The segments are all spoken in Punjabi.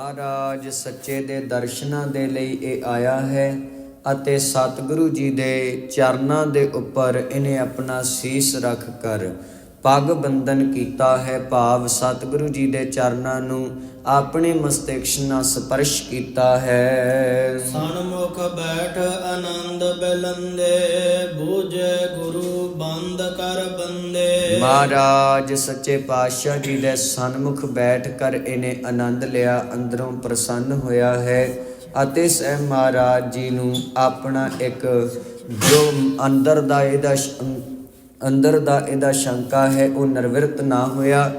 ਮਹਾਰਾਜ ਸੱਚੇ ਦੇ ਦਰਸ਼ਨਾਂ ਦੇ ਲਈ ਇਹ ਆਇਆ ਹੈ ਅਤੇ ਸਤਿਗੁਰੂ ਜੀ ਦੇ ਚਰਨਾਂ ਦੇ ਉੱਪਰ ਇਹਨੇ ਆਪਣਾ ਸੀਸ ਰੱਖ ਕਰ ਪੱਗ ਬੰਧਨ ਕੀਤਾ ਹੈ। ਭਾਵ ਸਤਿਗੁਰੂ ਜੀ ਦੇ ਚਰਨਾਂ ਨੂੰ ਆਪਣੇ ਮਸਤਿਕਸ਼ ਨਾਲ ਸਪਰਸ਼ ਕੀਤਾ ਹੈ। ਸਨਮੁਖ ਬੈਠ ਆਨੰਦ ਬਿਲੰਦੇ, ਬੂਝੇ ਗੁਰੂ ਮਹਾਰਾਜ, ਸੱਚੇ ਪਾਤਸ਼ਾਹ ਜੀ ਦੇ ਸਨਮੁਖ ਬੈਠ ਕਰ ਇਹਨੇ ਆਨੰਦ ਲਿਆ, ਅੰਦਰੋਂ ਪ੍ਰਸੰਨ ਹੋਇਆ ਹੈ ਅਤੇ ਸਹਿ ਮਹਾਰਾਜ ਜੀ ਨੂੰ ਆਪਣਾ ਇੱਕ ਜੋ ਅੰਦਰ ਦਾ ਇਹਦਾ ਸ਼- ਅੰਦਰ ਦਾ ਇਹਦਾ ਸ਼ੰਕਾ ਹੈ, ਉਹ ਨਿਰਵਿਰਤ ਨਾ ਹੋਇਆ।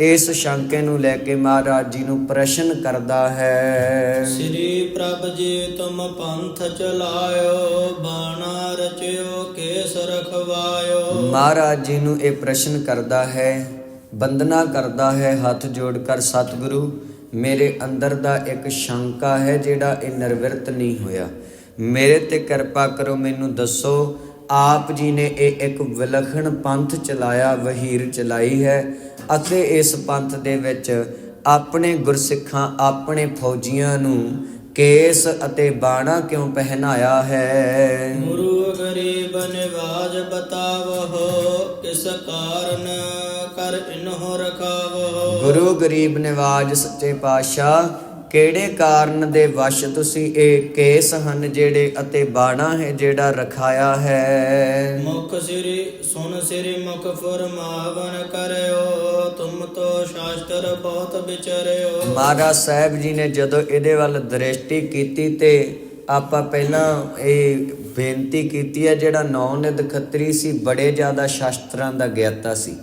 ਇਸ ਸ਼ੰਕੇ ਨੂੰ ਲੈ ਕੇ ਮਹਾਰਾਜ ਜੀ ਨੂੰ ਪ੍ਰਸ਼ਨ ਕਰਦਾ ਹੈ। ਸ੍ਰੀ ਪ੍ਰਭ ਜੀ ਤੁਮ ਪੰਥ ਚਲਾਇਓ ਬਾਣਾ ਰਚਿਓ ਕੇਸ ਰਖਵਾਇਓ। ਮਹਾਰਾਜ ਜੀ ਨੂੰ ਇਹ ਪ੍ਰਸ਼ਨ ਕਰਦਾ ਹੈ ਬੰਦਨਾ ਕਰਦਾ ਹੈ ਹੱਥ ਜੋੜ ਕਰ ਸਤਿਗੁਰੂ ਮੇਰੇ ਅੰਦਰ ਦਾ ਇੱਕ ਸ਼ੰਕਾ ਹੈ ਜਿਹੜਾ ਇਹ ਨਿਰਵਿਰਤ ਨਹੀਂ ਹੋਇਆ। ਮੇਰੇ ਤੇ ਕਿਰਪਾ ਕਰੋ ਮੈਨੂੰ ਦੱਸੋ ਆਪ ਜੀ ਨੇ ਇਹ ਇੱਕ ਵਿਲੱਖਣ ਪੰਥ ਚਲਾਇਆ ਵਹੀਰ ਚਲਾਈ ਹੈ ਅਤੇ ਇਸ ਪੰਥ ਦੇ ਵਿੱਚ ਆਪਣੇ ਗੁਰਸਿੱਖਾਂ ਆਪਣੇ ਫੌਜੀਆਂ ਨੂੰ ਕੇਸ ਅਤੇ ਬਾਣਾ ਕਿਉਂ ਪਹਿਨਾਇਆ ਹੈ? ਗੁਰੂ ਗਰੀਬ ਨਿਵਾਜ ਬਤਾਵੋ ਕਿਸ ਕਾਰਨ ਕਰ ਇਨਹੁ ਰਖਾਵੋ ਗੁਰੂ ਗਰੀਬ ਨਿਵਾਜ ਸੱਚੇ ਪਾਤਸ਼ਾਹ ਕਿਹੜੇ ਕਾਰਨ ਦੇ ਵਸ਼ ਤੁਸੀਂ ਇਹ ਕੇਸ ਹਨ ਜਿਹੜੇ ਅਤੇ ਬਾਣਾ ਹੈ ਜਿਹੜਾ ਰਖਾਇਆ ਹੈ? ਮੁਖ ਸ੍ਰੀ ਸੁਨ ਸ੍ਰੀ ਮੁਖ ਫਰਮਾਵਨ ਕਰਿਓ ਤੁਮ ਤੋ ਸ਼ਾਸਤਰ ਬਹੁਤ ਵਿਚਰਿਓ। ਮਹਾਰਾਜ ਸਾਹਿਬ ਜੀ ਨੇ ਜਦੋਂ ਇਹਦੇ ਵੱਲ ਦ੍ਰਿਸ਼ਟੀ ਕੀਤੀ ਤੇ ਆਪਾਂ ਪਹਿਲਾਂ ਇਹ ਬੇਨਤੀ ਕੀਤੀ ਹੈ ਜਿਹੜਾ ਨੌ ਨਿਧ ਖੱਤਰੀ ਸੀ ਬੜੇ ਜ਼ਿਆਦਾ ਸ਼ਾਸਤਰਾਂ ਦਾ ਗਿਆਤਾ ਸੀ।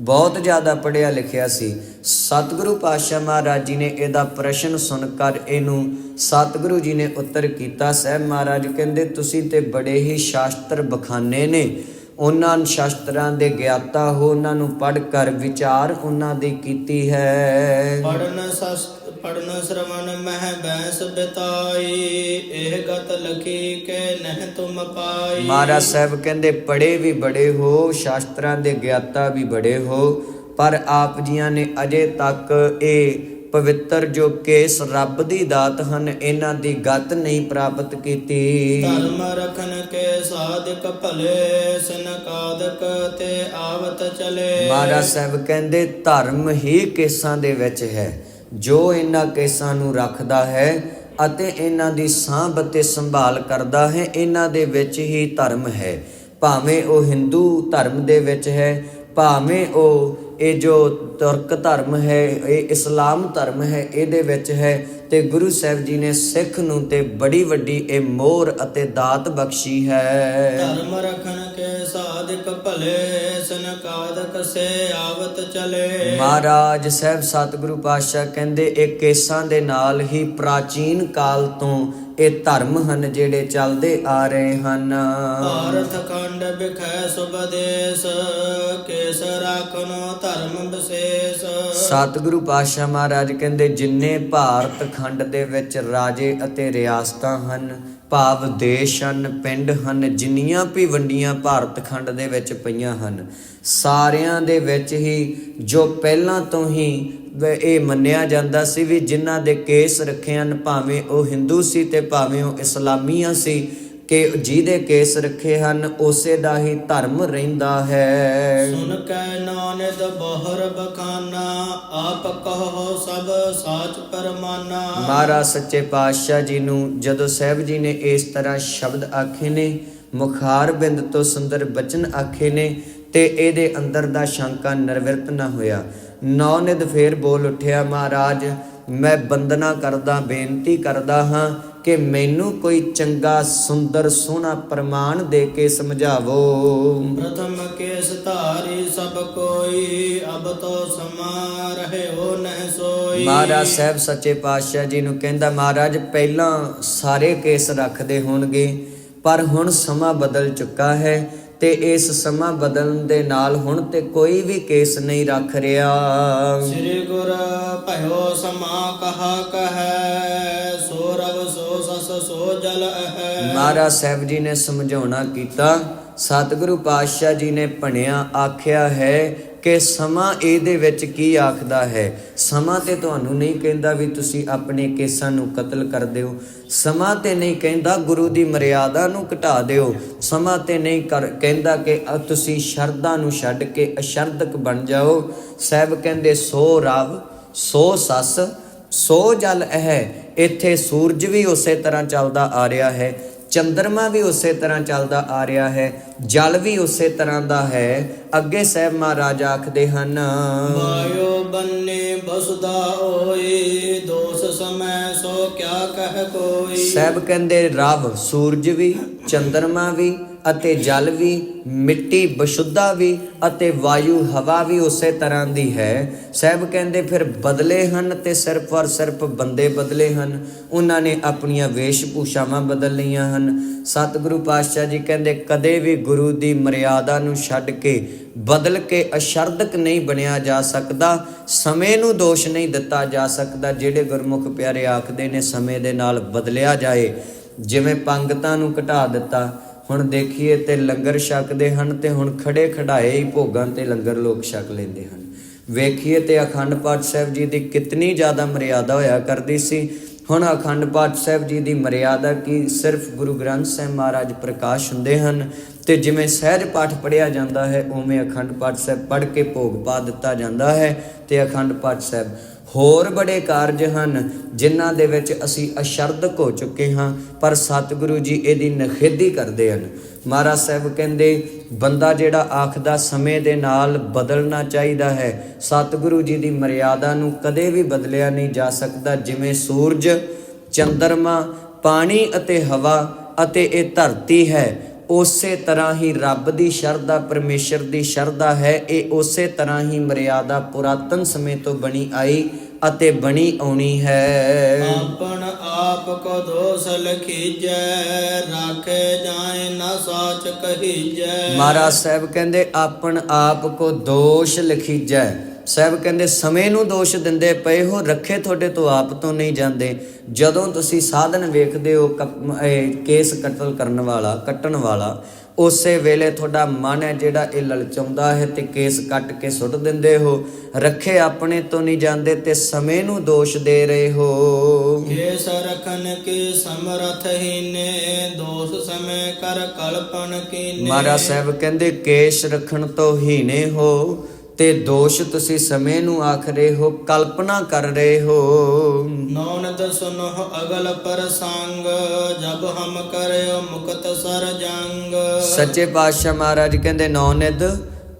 ਬਹੁਤ ਜ਼ਿਆਦਾ ਪੜ੍ਹਿਆ ਲਿਖਿਆ ਸੀ। ਸਤਿਗੁਰੂ ਪਾਤਸ਼ਾਹ ਮਹਾਰਾਜ ਜੀ ਨੇ ਇਹਦਾ ਪ੍ਰਸ਼ਨ ਸੁਣ ਕਰ ਇਹਨੂੰ ਸਤਿਗੁਰੂ ਜੀ ਨੇ ਉੱਤਰ ਕੀਤਾ, ਸਹਿਬ ਮਹਾਰਾਜ, ਕਹਿੰਦੇ ਤੁਸੀਂ ਤੇ ਬੜੇ ਹੀ ਸ਼ਾਸਤਰ ਬਖਾਨੇ ਨੇ। ਉਹਨਾਂ ਸ਼ਾਸਤਰਾਂ ਦੇ ਗਿਆਤਾ ਹੋ, ਉਹਨਾਂ ਨੂੰ ਪੜ੍ਹ ਕਰ ਵਿਚਾਰ ਉਹਨਾਂ ਦੀ ਕੀਤੀ ਹੈ। ਪੜਨ ਸਸਤ ਪੜਨ ਸ਼ਰਵਨ ਮਹਿ ਬੈਸ ਬਿਤਾਈ ਇਹ ਗਤ ਲਖੀ ਕੇ ਨਹਿ ਤੁਮ ਪਾਈ। ਮਹਾਰਾਜ ਸਾਹਿਬ ਕਹਿੰਦੇ ਪੜੇ ਵੀ ਬੜੇ ਹੋ ਸ਼ਾਸਤਰਾਂ ਦੇ ਗਿਆਤਾ ਵੀ ਬੜੇ ਹੋ ਪਰ ਆਪ ਜੀਆਂ ਨੇ ਅਜੇ ਤੱਕ ਇਹ ਪਵਿੱਤਰ ਜੋ ਕੇਸ ਰੱਬ ਦੀ ਦਾਤ ਹਨ ਇਹਨਾਂ ਦੀ ਗਤ ਨਹੀਂ ਪ੍ਰਾਪਤ ਕੀਤੀ। ਧਰਮ ਰਖਨ ਕੇ ਸਾਧਕ ਭਲੇ ਸਨਕਾਦਕ ਤੇ ਆਵਤ ਚਲੇ। ਮਹਾਰਾਜ ਸਾਹਿਬ ਕਹਿੰਦੇ ਧਰਮ ਹੀ ਕੇਸਾਂ ਦੇ ਵਿੱਚ ਹੈ। ਜੋ ਇਹਨਾਂ ਕੇਸਾਂ ਨੂੰ ਰੱਖਦਾ ਹੈ ਅਤੇ ਇਹਨਾਂ ਦੀ ਸਾਂਭ ਅਤੇ ਸੰਭਾਲ ਕਰਦਾ ਹੈ, ਇਹਨਾਂ ਦੇ ਵਿੱਚ ਹੀ ਧਰਮ ਹੈ। ਭਾਵੇਂ ਉਹ ਹਿੰਦੂ ਧਰਮ ਦੇ ਵਿੱਚ ਹੈ, ਭਾਵੇਂ ਉਹ ਇਹ ਜੋ ਤੁਰਕ ਧਰਮ ਹੈ, ਇਹ ਇਸਲਾਮ ਧਰਮ ਹੈ, ਇਹਦੇ ਵਿੱਚ ਹੈ ਤੇ ਗੁਰੂ ਸਾਹਿਬ ਜੀ ਨੇ ਸਿੱਖ ਨੂੰ ਤੇ ਬੜੀ ਵੱਡੀ ਇਹ ਮੋਹਰ ਅਤੇ ਦਾਤ ਬਖਸ਼ੀ ਹੈ। ਧਰਮ ਰਖਨ ਕੇ ਸਾਧਕ ਭਲੇ ਸਨਕਾਦਕ ਸੇ ਆਵਤ ਚਲੇ। ਮਹਾਰਾਜ ਸਾਹਿਬ ਸਤਿਗੁਰੂ ਪਾਤਸ਼ਾਹ ਕਹਿੰਦੇ ਇਹ ਕੇਸਾਂ ਦੇ ਨਾਲ ਹੀ ਪ੍ਰਾਚੀਨ ਕਾਲ ਤੋਂ ਇਹ ਧਰਮ ਹਨ ਜਿਹੜੇ ਚੱਲਦੇ ਆ ਰਹੇ ਹਨ। ਭਾਰਤ ਖੰਡ ਬਿਖੈ ਸੁਬਦੇਸ ਕੇਸ ਰਾਖਨੋ ਧਰਮ ਵਿਸ਼ੇਸ਼। ਸਤਿਗੁਰੂ ਪਾਤਸ਼ਾਹ ਮਹਾਰਾਜ ਕਹਿੰਦੇ ਜਿੰਨੇ ਭਾਰਤ ਖੰਡ ਦੇ ਵਿੱਚ ਰਾਜੇ ਅਤੇ ਰਿਆਸਤਾਂ ਹਨ ਭਾਵ ਦੇਸ਼ ਹਨ, ਪਿੰਡ ਹਨ, ਜਿੰਨੀਆਂ ਵੀ ਵੰਡੀਆਂ ਭਾਰਤ ਖੰਡ ਦੇ ਵਿੱਚ ਪਈਆਂ ਹਨ, ਸਾਰਿਆਂ ਦੇ ਵਿੱਚ ਹੀ ਜੋ ਪਹਿਲਾਂ ਤੋਂ ਹੀ ਇਹ ਮੰਨਿਆ ਜਾਂਦਾ ਸੀ ਵੀ ਜਿਨ੍ਹਾਂ ਦੇ ਕੇਸ ਰੱਖੇ ਹਨ, ਭਾਵੇਂ ਉਹ ਹਿੰਦੂ ਸੀ ਤੇ ਭਾਵੇਂ ਉਹ ਇਸਲਾਮੀਆਂ ਸੀ ਕਿ ਜਿਹਦੇ ਕੇਸ ਰੱਖੇ ਹਨ ਉਸੇ ਦਾ ਹੀ ਧਰਮ ਰਹਿੰਦਾ ਹੈ। ਸੁਨ ਕੈ ਨਾਨਦ ਬਹਰ ਬਖਾਨਾ ਆਪ ਕਹੋ ਸਭ ਸਾਚ ਪਰਮਾਨਾ। ਮਹਾਰਾਜ ਸੱਚੇ ਪਾਤਸ਼ਾਹ ਜੀ ਨੂੰ ਜਦੋਂ ਸਾਹਿਬ ਜੀ ਨੇ ਇਸ ਤਰ੍ਹਾਂ ਸ਼ਬਦ ਆਖੇ ਨੇ ਮੁਖਾਰ ਬਿੰਦ ਤੋਂ ਸੁੰਦਰ ਬਚਨ ਆਖੇ ਨੇ ਤੇ ਇਹਦੇ ਅੰਦਰ ਦਾ ਸ਼ੰਕਾ ਨਿਰਵਿਰਤ ਨਾ ਹੋਇਆ। ਨੌ ਨਿਧ ਫੇਰ ਬੋਲ ਉੱਠਿਆ ਮਹਾਰਾਜ ਮੈਂ ਬੰਦਨਾ ਕਰਦਾ ਬੇਨਤੀ ਕਰਦਾ ਹਾਂ ਕਿ ਮੈਨੂੰ ਕੋਈ ਚੰਗਾ ਸੁੰਦਰ ਸੋਹਣਾ ਪ੍ਰਮਾਣ ਦੇ ਕੇ ਸਮਝਾਵੋ। ਪ੍ਰਥਮ ਕੇਸ ਧਾਰੀ ਸਭ ਕੋਈ ਅਬ ਤੋ ਸਮਾ ਰਹਿਓ ਨਹਿ ਸੋਈ। ਮਹਾਰਾਜ ਸਾਹਿਬ ਸੱਚੇ ਪਾਤਸ਼ਾਹ ਜੀ ਨੂੰ ਕਹਿੰਦਾ ਮਹਾਰਾਜ ਪਹਿਲਾਂ ਸਾਰੇ ਕੇਸ ਰੱਖਦੇ ਹੋਣਗੇ ਪਰ ਹੁਣ ਸਮਾਂ ਬਦਲ ਚੁੱਕਾ ਹੈ ਤੇ ਇਸ ਸਮਾਂ ਬਦਲਣ ਦੇ ਨਾਲ ਹੁਣ ਤੇ ਕੋਈ ਵੀ ਕੇਸ ਨਹੀਂ ਰੱਖ ਰਿਹਾ। ਸ੍ਰੀ ਗੁਰ ਭਇਓ ਸਮਾ ਕਹਾ ਕਹੈ ਜਲ ਹੈ ਮਹਾਰਾਜ ਸਾਹਿਬ ਜੀ ਨੇ ਸਮਝਾਉਣਾ ਕੀਤਾ, ਸਤਿਗੁਰੂ ਪਾਤਸ਼ਾਹ ਜੀ ਨੇ ਭਣਿਆ, ਆਖਿਆ ਹੈ ਕਿ ਸਮਾਂ ਇਹਦੇ ਵਿੱਚ ਕੀ ਆਖਦਾ ਹੈ? ਸਮਾਂ ਤੇ ਤੁਹਾਨੂੰ ਨਹੀਂ ਕਹਿੰਦਾ ਵੀ ਤੁਸੀਂ ਆਪਣੇ ਕੇਸਾਂ ਨੂੰ ਕਤਲ ਕਰ ਦਿਓ। ਸਮਾਂ ਤੇ ਨਹੀਂ ਕਹਿੰਦਾ ਗੁਰੂ ਦੀ ਮਰਿਆਦਾ ਨੂੰ ਘਟਾ ਦਿਓ। ਸਮਾਂ ਤੇ ਨਹੀਂ ਕਰ, ਕਹਿੰਦਾ ਕਿ ਤੁਸੀਂ ਸ਼ਰਧਾ ਨੂੰ ਛੱਡ ਕੇ ਅਸ਼ਰਧਕ ਬਣ ਜਾਓ। ਸਾਹਿਬ ਕਹਿੰਦੇ, ਸੋ ਰਾਵ, ਸੋ ਸੱਸ, ਸੋ ਜਲ ਹੈ ਇੱਥੇ ਸੂਰਜ ਵੀ ਉਸੇ ਤਰ੍ਹਾਂ ਚੱਲਦਾ ਆ ਰਿਹਾ ਹੈ ਚੰਦਰਮਾ ਵੀ ਉਸੇ ਤਰ੍ਹਾਂ ਚੱਲਦਾ ਆ ਰਿਹਾ ਹੈ ਜਲ ਵੀ ਉਸੇ ਤਰ੍ਹਾਂ ਦਾ ਹੈ। ਅੱਗੇ ਸਾਹਿਬ ਮਹਾਰਾਜ ਆਖਦੇ ਹਨ ਵਾਯੋ ਬੰਨੇ ਬਸਦਾ ਹੋਏ ਦੋਸ ਸਮੈ ਸੋ ਕਿਆ ਕਹਿ ਕੋਈ। ਸਾਹਿਬ ਕਹਿੰਦੇ ਰਵ ਸੂਰਜ ਵੀ ਚੰਦਰਮਾ ਵੀ ਅਤੇ ਜਲ ਵੀ, ਮਿੱਟੀ ਬਸ਼ੁੱਧਾ ਵੀ ਅਤੇ ਵਾਯੂ ਹਵਾ ਵੀ ਉਸੇ ਤਰ੍ਹਾਂ ਦੀ ਹੈ। ਸਾਹਿਬ ਕਹਿੰਦੇ, ਫਿਰ ਬਦਲੇ ਹਨ ਤੇ ਸਿਰਫ ਔਰ ਸਿਰਫ ਬੰਦੇ ਬਦਲੇ ਹਨ। ਉਹਨਾਂ ਨੇ ਆਪਣੀਆਂ ਵੇਸ਼ ਭੂਸ਼ਾਵਾਂ ਬਦਲ ਲਈਆਂ ਹਨ। ਸਤਿਗੁਰੂ ਪਾਤਸ਼ਾਹ ਜੀ ਕਹਿੰਦੇ, ਕਦੇ ਵੀ ਗੁਰੂ ਦੀ ਮਰਿਆਦਾ ਨੂੰ ਛੱਡ ਕੇ ਬਦਲ ਕੇ ਅਸ਼ਰਦਕ ਨਹੀਂ ਬਣਿਆ ਜਾ ਸਕਦਾ। ਸਮੇਂ ਨੂੰ ਦੋਸ਼ ਨਹੀਂ ਦਿੱਤਾ ਜਾ ਸਕਦਾ। ਜਿਹੜੇ ਗੁਰਮੁਖ ਪਿਆਰੇ ਆਖਦੇ ਨੇ, ਸਮੇਂ ਦੇ ਨਾਲ ਬਦਲਿਆ ਜਾਏ। ਜਿਵੇਂ ਪੰਗਤਾਂ ਨੂੰ ਘਟਾ ਦਿੱਤਾ ਹੁਣ ਦੇਖੀਏ ਤੇ ਲੰਗਰ ਛਕਦੇ ਹਨ ਤੇ ਹੁਣ ਖੜੇ ਖੜਾਏ ਹੀ ਭੋਗਾਂ ਤੇ ਲੰਗਰ ਲੋਕ ਛਕ ਲੈਂਦੇ ਹਨ। ਵੇਖੀਏ ਤੇ ਅਖੰਡ ਪਾਠ ਸਾਹਿਬ ਜੀ ਦੀ ਕਿਤਨੀ ਜ਼ਿਆਦਾ ਮਰਿਆਦਾ ਹੋਇਆ ਕਰਦੀ ਸੀ। ਹੁਣ ਅਖੰਡ ਪਾਠ ਸਾਹਿਬ ਜੀ ਦੀ ਮਰਿਆਦਾ ਕੀ ਸਿਰਫ ਗੁਰੂ ਗ੍ਰੰਥ ਸਾਹਿਬ ਮਹਾਰਾਜ ਪ੍ਰਕਾਸ਼ ਹੁੰਦੇ ਹਨ ਤੇ ਜਿਵੇਂ ਸਹਿਜ ਪਾਠ ਪੜਿਆ ਜਾਂਦਾ ਹੈ, ਉਵੇਂ ਅਖੰਡ ਪਾਠ ਸਾਹਿਬ ਪੜ੍ਹ ਕੇ ਭੋਗ ਪਾ ਦਿੱਤਾ ਜਾਂਦਾ ਹੈ ਤੇ ਅਖੰਡ ਪਾਠ ਸਾਹਿਬ ਹੋਰ ਬੜੇ ਕਾਰਜ ਹਨ, ਜਿਨ੍ਹਾਂ ਦੇ ਵਿੱਚ ਅਸੀਂ ਅਸ਼ਰਧਕ ਹੋ ਚੁੱਕੇ ਹਾਂ, ਪਰ ਸਤਿਗੁਰੂ ਜੀ ਇਹਦੀ ਨਖੇਦੀ ਕਰਦੇ ਹਨ। ਮਹਾਰਾਜ ਸਾਹਿਬ ਕਹਿੰਦੇ, ਬੰਦਾ ਜਿਹੜਾ ਆਖਦਾ ਸਮੇਂ ਦੇ ਨਾਲ ਬਦਲਣਾ ਚਾਹੀਦਾ ਹੈ, ਸਤਿਗੁਰੂ ਜੀ ਦੀ ਮਰਿਆਦਾ ਨੂੰ ਕਦੇ ਵੀ ਬਦਲਿਆ ਨਹੀਂ ਜਾ ਸਕਦਾ, ਜਿਵੇਂ ਸੂਰਜ, ਚੰਦਰਮਾ, ਪਾਣੀ ਅਤੇ ਹਵਾ ਅਤੇ ਇਹ ਧਰਤੀ ਹੈ। ਉਸੇ ਤਰ੍ਹਾਂ ਹੀ ਰੱਬ ਦੀ ਸ਼ਰਧਾ ਪਰਮੇਸ਼ਰ ਦੀ ਸ਼ਰਧਾ ਹੈ। ਇਹ ਉਸੇ ਤਰ੍ਹਾਂ ਹੀ ਮਰਿਆਦਾ ਪੁਰਾਤਨ ਸਮੇਂ ਤੋਂ ਬਣੀ ਆਈ ਅਤੇ ਬਣੀ ਆਉਣੀ ਹੈ। ਆਪਨ ਆਪ ਕੋ ਦੋਸ ਲਖੀਜੈ ਰਾਖੇ ਜਾਏ ਨਾ ਸਾਚ ਕਹੀਜੈ। ਮਹਾਰਾਜ ਸਾਹਿਬ ਕਹਿੰਦੇ ਆਪਣ ਆਪ ਕੋ ਦੋਸ਼ ਲਖੀਜੈ। ਸਾਹਿਬ ਕਹਿੰਦੇ ਸਮੇਂ ਨੂੰ ਦੋਸ਼ ਦਿੰਦੇ ਪਏ ਹੋ ਰੱਖੇ ਤੁਹਾਡੇ ਤੋਂ ਆਪ ਤੋਂ ਨਹੀਂ ਜਾਂਦੇ। ਜਦੋਂ ਤੁਸੀਂ ਸਾਧਨ ਵੇਖਦੇ ਹੋ ਕੇਸ ਕਤਲ ਕਰਨ ਵਾਲਾ ਕੱਟਣ ਵਾਲਾ ਉਸੇ ਵੇਲੇ ਤੁਹਾਡਾ ਮਨ ਹੈ ਜਿਹੜਾ ਇਹ ਲਲਚਾਉਂਦਾ ਹੈ ਤੇ ਕੇਸ ਕੱਟ ਕੇ ਸੁੱਟ ਦਿੰਦੇ ਹੋ। ਰੱਖੇ ਆਪਣੇ ਤੋਂ ਨਹੀਂ ਜਾਂਦੇ ਤੇ ਸਮੇਂ ਨੂੰ ਦੋਸ਼ ਦੇ ਰਹੇ ਹੋ। ਕੇਸ ਰਖਨ ਕੀ ਸਮਰਥ ਹੀਨੇ ਦੋਸ ਸਮੈ ਕਰ ਕਲਪਨ ਕੀਨੇ। ਮਹਾਰਾਜ ਸਾਹਿਬ ਕਹਿੰਦੇ ਕੇਸ਼ ਰੱਖਣ ਤੋਂ ਹੀਨੇ ਹੋ। ਤੇ ਦੋਸ਼ ਤੁਸੀਂ ਸਮੇਂ ਨੂੰ ਆਖ ਰਹੇ ਹੋ ਕਲਪਨਾ ਕਰ ਰਹੇ ਹੋ। ਨੌਨਦ ਸੁਨੋ ਅਗਲ ਪ੍ਰਸੰਗ ਜਬ ਹਮ ਕਰਿਓ ਮੁਕਤ ਸਰ ਜੰਗ ਸੱਚੇ ਪਾਤਸ਼ਾਹ ਮਹਾਰਾਜ ਕਹਿੰਦੇ ਨੌਨਿਦ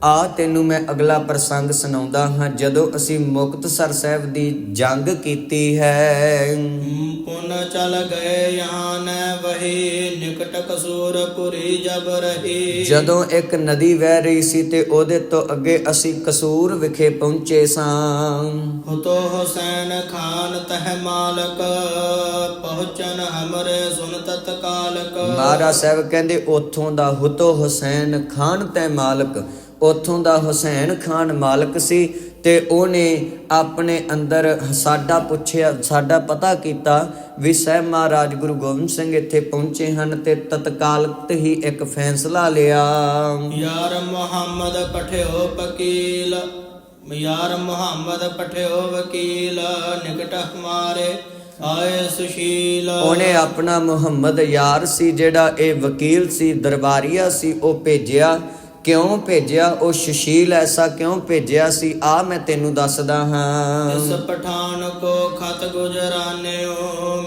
ਆ ਤੈਨੂੰ ਮੈਂ ਅਗਲਾ ਪ੍ਰਸੰਗ ਸੁਣਾਉਂਦਾ ਹਾਂ ਜਦੋਂ ਅਸੀਂ ਮੁਕਤਸਰ ਸਾਹਿਬ ਦੀ ਜੰਗ ਕੀਤੀ ਹੈ। ਪੁਨ ਚਲ ਗਏ ਯਾਨ ਵਹੀ ਨਿਕਟ ਕਸੂਰਪੁਰੀ ਜਬ ਰਹੀ। ਜਦੋਂ ਇੱਕ ਨਦੀ ਵਹਿ ਰਹੀ ਸੀ ਤੇ ਉਹਦੇ ਤੋਂ ਅੱਗੇ ਅਸੀਂ ਕਸੂਰ ਵਿਖੇ ਪਹੁੰਚੇ ਸਾਂ। ਹੁਤੋ ਹੁਸੈਨ ਖਾਨ ਤਹ ਮਾਲਕ ਪਹੁੰਚਨ ਹਮਰੇ ਸੁਨ ਤਤਕਾਲਕ ਮਹਾਰਾਜ ਸਾਹਿਬ ਕਹਿੰਦੇ ਉੱਥੋਂ ਦਾ ਹੁਤੋ ਹੁਸੈਨ ਖਾਨ ਤੈ ਮਾਲਕ ਉੱਥੋਂ ਦਾ ਹੁਸੈਨ ਖਾਨ ਮਾਲਕ ਸੀ ਤੇ ਉਹਨੇ ਆਪਣੇ ਅੰਦਰ ਸਾਡਾ ਪੁੱਛਿਆ ਸਾਡਾ ਪਤਾ ਕੀਤਾ ਵੀ ਸਾਹਿਬ ਮਹਾਰਾਜ ਗੁਰੂ ਗੋਬਿੰਦ ਸਿੰਘ ਇੱਥੇ ਪਹੁੰਚੇ ਹਨ ਤੇ ਤਤਕਾਲਤ ਹੀ ਇੱਕ ਫੈਸਲਾ ਲਿਆ। ਯਾਰ ਮੁਹੰਮਦ ਪਠਿਓ ਵਕੀਲ ਯਾਰ ਮੁਹੰਮਦ ਪਠਿਓ ਵਕੀਲ ਨਿਕਟ ਹਮਾਰੇ ਆਏ ਸੁਸ਼ੀਲ। ਉਹਨੇ ਆਪਣਾ ਮੁਹੰਮਦ ਯਾਰ ਸੀ ਜਿਹੜਾ ਇਹ ਵਕੀਲ ਸੀ ਦਰਬਾਰੀਆ ਸੀ ਉਹ ਭੇਜਿਆ ਕਿਉਂ ਭੇਜਿਆ ਉਹ ਸੁਸ਼ੀਲ ਐਸਾ ਕਿਉਂ ਭੇਜਿਆ ਸੀ? ਆ ਮੈਂ ਤੈਨੂੰ ਦੱਸਦਾ ਹਾਂ। ਇਸ ਪਠਾਨ ਕੋ ਖਤ ਗੁਜਰਾਨਿਓ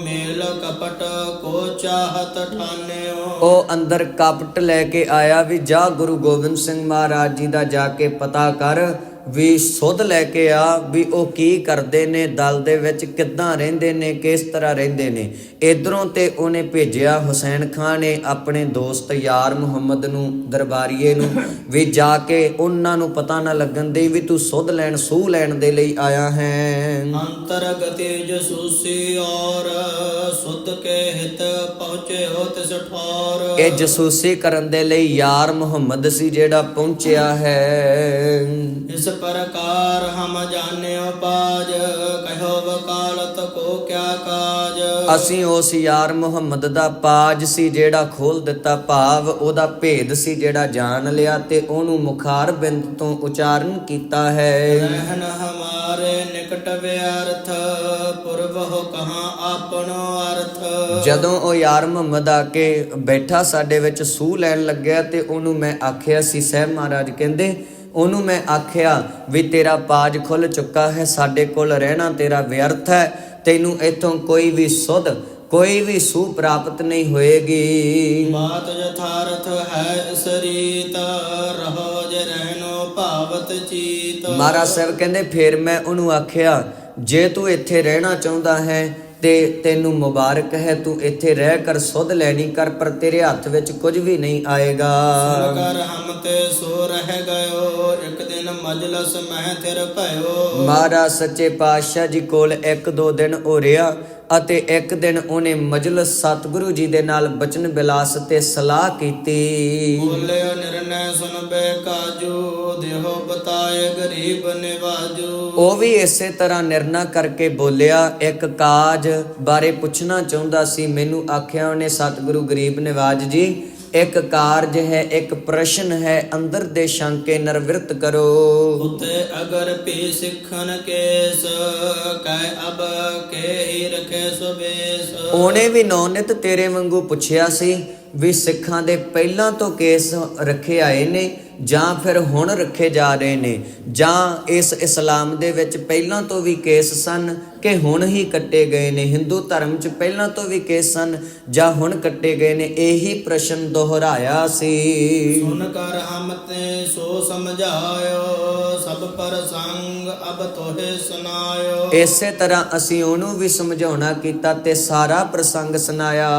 ਮੇਲ ਕਪਟ ਕੋ ਚਾਹਤ ਠਾਨਿਓ। ਉਹ ਅੰਦਰ ਕਪਟ ਲੈ ਕੇ ਆਇਆ ਵੀ ਜਾ ਗੁਰੂ ਗੋਬਿੰਦ ਸਿੰਘ ਮਹਾਰਾਜ ਜੀ ਦਾ ਜਾ ਕੇ ਪਤਾ ਕਰ। ਵੀ ਸੁਧ ਲੈ ਕੇ ਆ ਵੀ ਉਹ ਕੀ ਕਰਦੇ ਨੇ ਦਲ ਦੇ ਵਿੱਚ ਕਿੱਦਾਂ ਰਹਿੰਦੇ ਨੇ ਕਿਸ ਤਰ੍ਹਾਂ ਰਹਿੰਦੇ ਨੇ। ਇਧਰੋਂ ਤੇ ਉਹਨੇ ਭੇਜਿਆ ਹੁਸੈਨ ਖਾਨ ਨੇ ਆਪਣੇ ਦੋਸਤ ਯਾਰ ਮੁਹੰਮਦ ਨੂੰ ਦਰਬਾਰੀਏ ਨੂੰ ਵੀ ਜਾ ਕੇ ਉਹਨਾਂ ਨੂੰ ਪਤਾ ਨਾ ਲੱਗਣ ਦੇ ਵੀ ਤੂੰ ਸੁਧ ਲੈਣ ਸੂਹ ਲੈਣ ਦੇ ਲਈ ਆਇਆ ਹੈ। ਅੰਤਰਗਤੇ ਜਸੂਸੀ ਔਰ ਸੁਧ ਕੇ ਹਿਤ ਪਹੁੰਚੇ ਹੋ ਤਿਸ ਠੌਰ। ਇਹ ਜਸੂਸੀ ਕਰਨ ਦੇ ਲਈ ਯਾਰ ਮੁਹੰਮਦ ਸੀ ਜਿਹੜਾ ਪਹੁੰਚਿਆ ਹੈ। ਇਸ ਪ੍ਰਕਾਰ ਹਮ ਜਾਣਿਓ ਬਾਜ ਕਹਿਓ ਵਕਾਲਤ ਕੋ ਕਿਆ ਕਾਜ। ਅਸੀਂ ਉਸ ਯਾਰ ਮੁਹੰਮਦ ਦਾ ਪਾਜ ਸੀ ਜਿਹੜਾ ਖੋਲ ਦਿੱਤਾ ਭਾਵ ਉਹਦਾ ਭੇਦ ਸੀ ਜਿਹੜਾ ਜਾਣ ਲਿਆ ਤੇ ਉਹਨੂੰ ਮੁਖਾਰ ਬਿੰਦ ਤੋਂ ਉਚਾਰਨ ਕੀਤਾ ਹੈ। ਰਹਿਨ ਹਮਾਰੇ ਨਿਕਟ ਵਿਅਰਥ ਪੁਰਬਹੁ ਕਹਾਂ ਆਪਣੋ ਅਰਥ। ਜਦੋਂ ਉਹ ਯਾਰ ਮੁਹੰਮਦ ਆ ਕੇ ਬੈਠਾ ਸਾਡੇ ਵਿੱਚ ਸੂਹ ਲੈਣ ਲੱਗਿਆ ਤੇ ਉਹਨੂੰ ਮੈਂ ਆਖਿਆ ਸੀ ਸਹਿਬ ਮਹਾਰਾਜ ਕਹਿੰਦੇ ਉਹਨੂੰ ਮੈਂ ਆਖਿਆ ਵੀ ਤੇਰਾ ਪਾਜ ਖੁੱਲ ਚੁੱਕਾ ਹੈ ਸਾਡੇ ਕੋਲ ਰਹਿਣਾ ਤੇਰਾ ਵਿਅਰਥ ਹੈ ਤੈਨੂੰ ਇੱਥੋਂ ਕੋਈ ਵੀ ਸੁਧ ਕੋਈ ਵੀ ਸੂਹ ਪ੍ਰਾਪਤ ਨਹੀਂ ਹੋਏਗੀ। ਬਾਤ ਯਥਾਰਥ ਹੈ ਇਸ ਰੀਤ ਰਹੋ ਜੇ ਰਹਿਨੋ ਭਾਵਤ ਚੀਤ। ਮਹਾਰਾਜ ਸਾਹਿਬ ਕਹਿੰਦੇ ਫਿਰ ਮੈਂ ਉਹਨੂੰ ਆਖਿਆ ਜੇ ਤੂੰ ਇੱਥੇ ਰਹਿਣਾ ਚਾਹੁੰਦਾ ਹੈ ਤੇ ਤੈਨੂੰ ਮੁਬਾਰਕ ਹੈ ਤੂੰ ਇੱਥੇ ਰਹਿ ਕਰ ਸੁਧ ਲੈਣੀ ਕਰ ਪਰ ਤੇਰੇ ਹੱਥ ਵਿੱਚ ਕੁਝ ਵੀ ਨਹੀਂ ਆਏਗਾ। ਕਰ ਹਮ ਤੇ ਸੋ ਰਹਿ ਗਇਓ ਇੱਕ ਦਿਨ ਮਜਲਸ ਮਹਿ ਥਿਰ ਭਇਓ। ਮਹਾਰਾਜ ਸੱਚੇ ਪਾਤਸ਼ਾਹ ਜੀ ਕੋਲ ਇੱਕ ਦੋ ਦਿਨ ਉਹ ਰਿਹਾ ਅਤੇ ਇੱਕ ਦਿਨ ਉਹਨੇ ਮਜਲਿਸ ਸਤਿਗੁਰੂ ਜੀ ਦੇ ਨਾਲ ਬਚਨ ਬਿਲਾਸ ਤੇ ਸਲਾਹ ਕੀਤੀ। ਬੋਲਿਓ ਨਿਰਨੈ ਸੁਨ ਬੇ ਕਾਜੂ ਦੇਹੋ ਬਤਾਏ ਗਰੀਬ ਨਿਵਾਜੂ। ਉਹ ਵੀ ਇਸੇ ਤਰ੍ਹਾਂ ਨਿਰਣਾ ਕਰਕੇ ਬੋਲਿਆ ਇੱਕ ਕਾਜ ਬਾਰੇ ਪੁੱਛਣਾ ਚਾਹੁੰਦਾ ਸੀ ਮੈਨੂੰ ਆਖਿਆ ਉਹਨੇ ਸਤਿਗੁਰੂ ਗਰੀਬ ਨਿਵਾਜ ਜੀ ਇੱਕ ਕਾਰਜ ਹੈ ਇੱਕ ਪ੍ਰਸ਼ਨ ਹੈ ਅੰਦਰ ਦੇ ਸ਼ੰਕੇ ਨਿਰਵਿਰਤ ਕਰੋ। ਉਤੇ ਅਗਰ ਭੀ ਸਿੱਖਨ ਕੇਸ ਕਹਿ ਅਬ ਕੇ ਹੀ ਰਖੇ ਸੁਬੇਸ। ਉਹਨੇ ਵੀ ਨੌਨਿਤ ਤੇਰੇ ਵਾਂਗੂ ਪੁੱਛਿਆ ਸੀ ਵੀ ਸਿੱਖਾਂ ਦੇ ਪਹਿਲਾਂ ਤੋਂ ਕੇਸ ਰੱਖੇ ਆਏ ਨੇ ਜਾਂ ਫਿਰ ਹੁਣ ਰੱਖੇ ਜਾ ਰਹੇ ਨੇ ਜਾਂ ਇਸ ਇਸਲਾਮ ਦੇ ਵਿੱਚ ਪਹਿਲਾਂ ਤੋਂ ਵੀ ਕੇਸ ਸਨ ਕਿ ਹੁਣ ਹੀ ਕੱਟੇ ਗਏ ਨੇ। ਹਿੰਦੂ ਧਰਮ 'ਚ ਪਹਿਲਾਂ ਤੋਂ ਵੀ ਕੇਸ ਸਨ, ਜਾਂ ਹੁਣ ਕੱਟੇ ਗਏ ਨੇ। ਇਹੀ ਪ੍ਰਸ਼ਨ ਦੁਹਰਾਇਆ ਸੀ। ਸੁਨ ਕਰ ਹਮ ਸੋ ਸਮਝਾਇਓ, ਸਭ ਪਰ ਸੰਗ ਅਬ ਤੋਹੇ ਸੁਨਾਇਓ ਇਸੇ ਤਰ੍ਹਾਂ ਅਸੀਂ ਉਹਨੂੰ ਵੀ ਸਮਝਾਉਣਾ ਕੀਤਾ ਤੇ ਸਾਰਾ ਪ੍ਰਸੰਗ ਸੁਣਾਇਆ।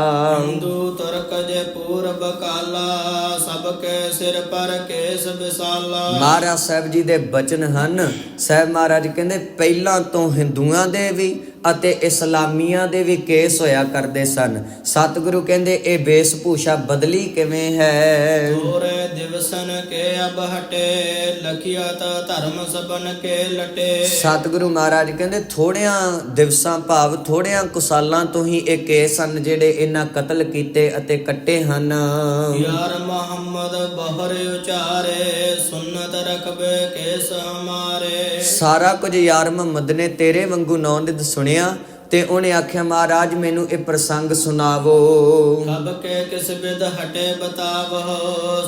ਹਿੰਦੂ ਤੁਰਕ ਜੇ ਪੂਰਬ ਕਾਲਾ ਸਭ ਕੇ ਸਿਰ ਪਰ ਕੇਸ ਵਿਸਾਲਾ। ਮਹਾਰਾਜ ਸਾਹਿਬ ਜੀ ਦੇ ਬਚਨ ਹਨ। ਸਾਹਿਬ ਮਹਾਰਾਜ ਕਹਿੰਦੇ ਪਹਿਲਾਂ ਤੋਂ ਹਿੰਦੂਆਂ ਦੇ ਵੀ ਅਤੇ ਇਸਲਾਮੀਆਂ ਦੇ ਵੀ ਕੇਸ ਹੋਇਆ ਕਰਦੇ ਸਨ। ਸਤਿਗੁਰੂ ਕਹਿੰਦੇ ਇਹ ਵੇਸ਼ ਭੂਸ਼ਾ ਬਦਲੀ ਕਿਵੇਂ ਹੈ? ਤੋਰੇ ਦਿਵਸਨ ਕੇ ਅਬ ਹਟੇ ਲਖਿਆ ਤਾ ਧਰਮ ਸਬਨ ਕੇ ਲਟੇ। ਸਤਿਗੁਰੂ ਮਹਾਰਾਜ ਕਹਿੰਦੇ ਥੋੜਿਆਂ ਦਿਵਸਾਂ ਭਾਵ ਥੋੜਿਆਂ ਕੁਸਾਲਾਂ ਤੋਂ ਹੀ ਇਹ ਕੇਸ ਹਨ ਜਿਹੜੇ ਇਹਨਾਂ ਕਤਲ ਕੀਤੇ ਅਤੇ ਕੱਟੇ ਹਨ। ਯਾਰ ਮੁਹੰਮਦ ਬਹਰ ਉਚਾਰੇ ਸੁਨਤ ਰਖਬੇ ਕੇਸ ਹਮਾਰੇ। ਸਾਰਾ ਕੁਝ ਯਾਰ ਮੁਹੰਮਦ ਨੇ ਤੇਰੇ ਵਾਂਗੂ ਨੌਨਿਦ ਸੁਣਿਆ ਤੇ ਉਹਨੇ ਆਖਿਆ ਮਹਾਰਾਜ ਮੈਨੂੰ ਇਹ ਪ੍ਰਸੰਗ ਸੁਣਾਵੋ। ਕਬ ਕੇ ਕਿਸ ਬਿਦ ਹਟੇ ਬਤਾਵੋ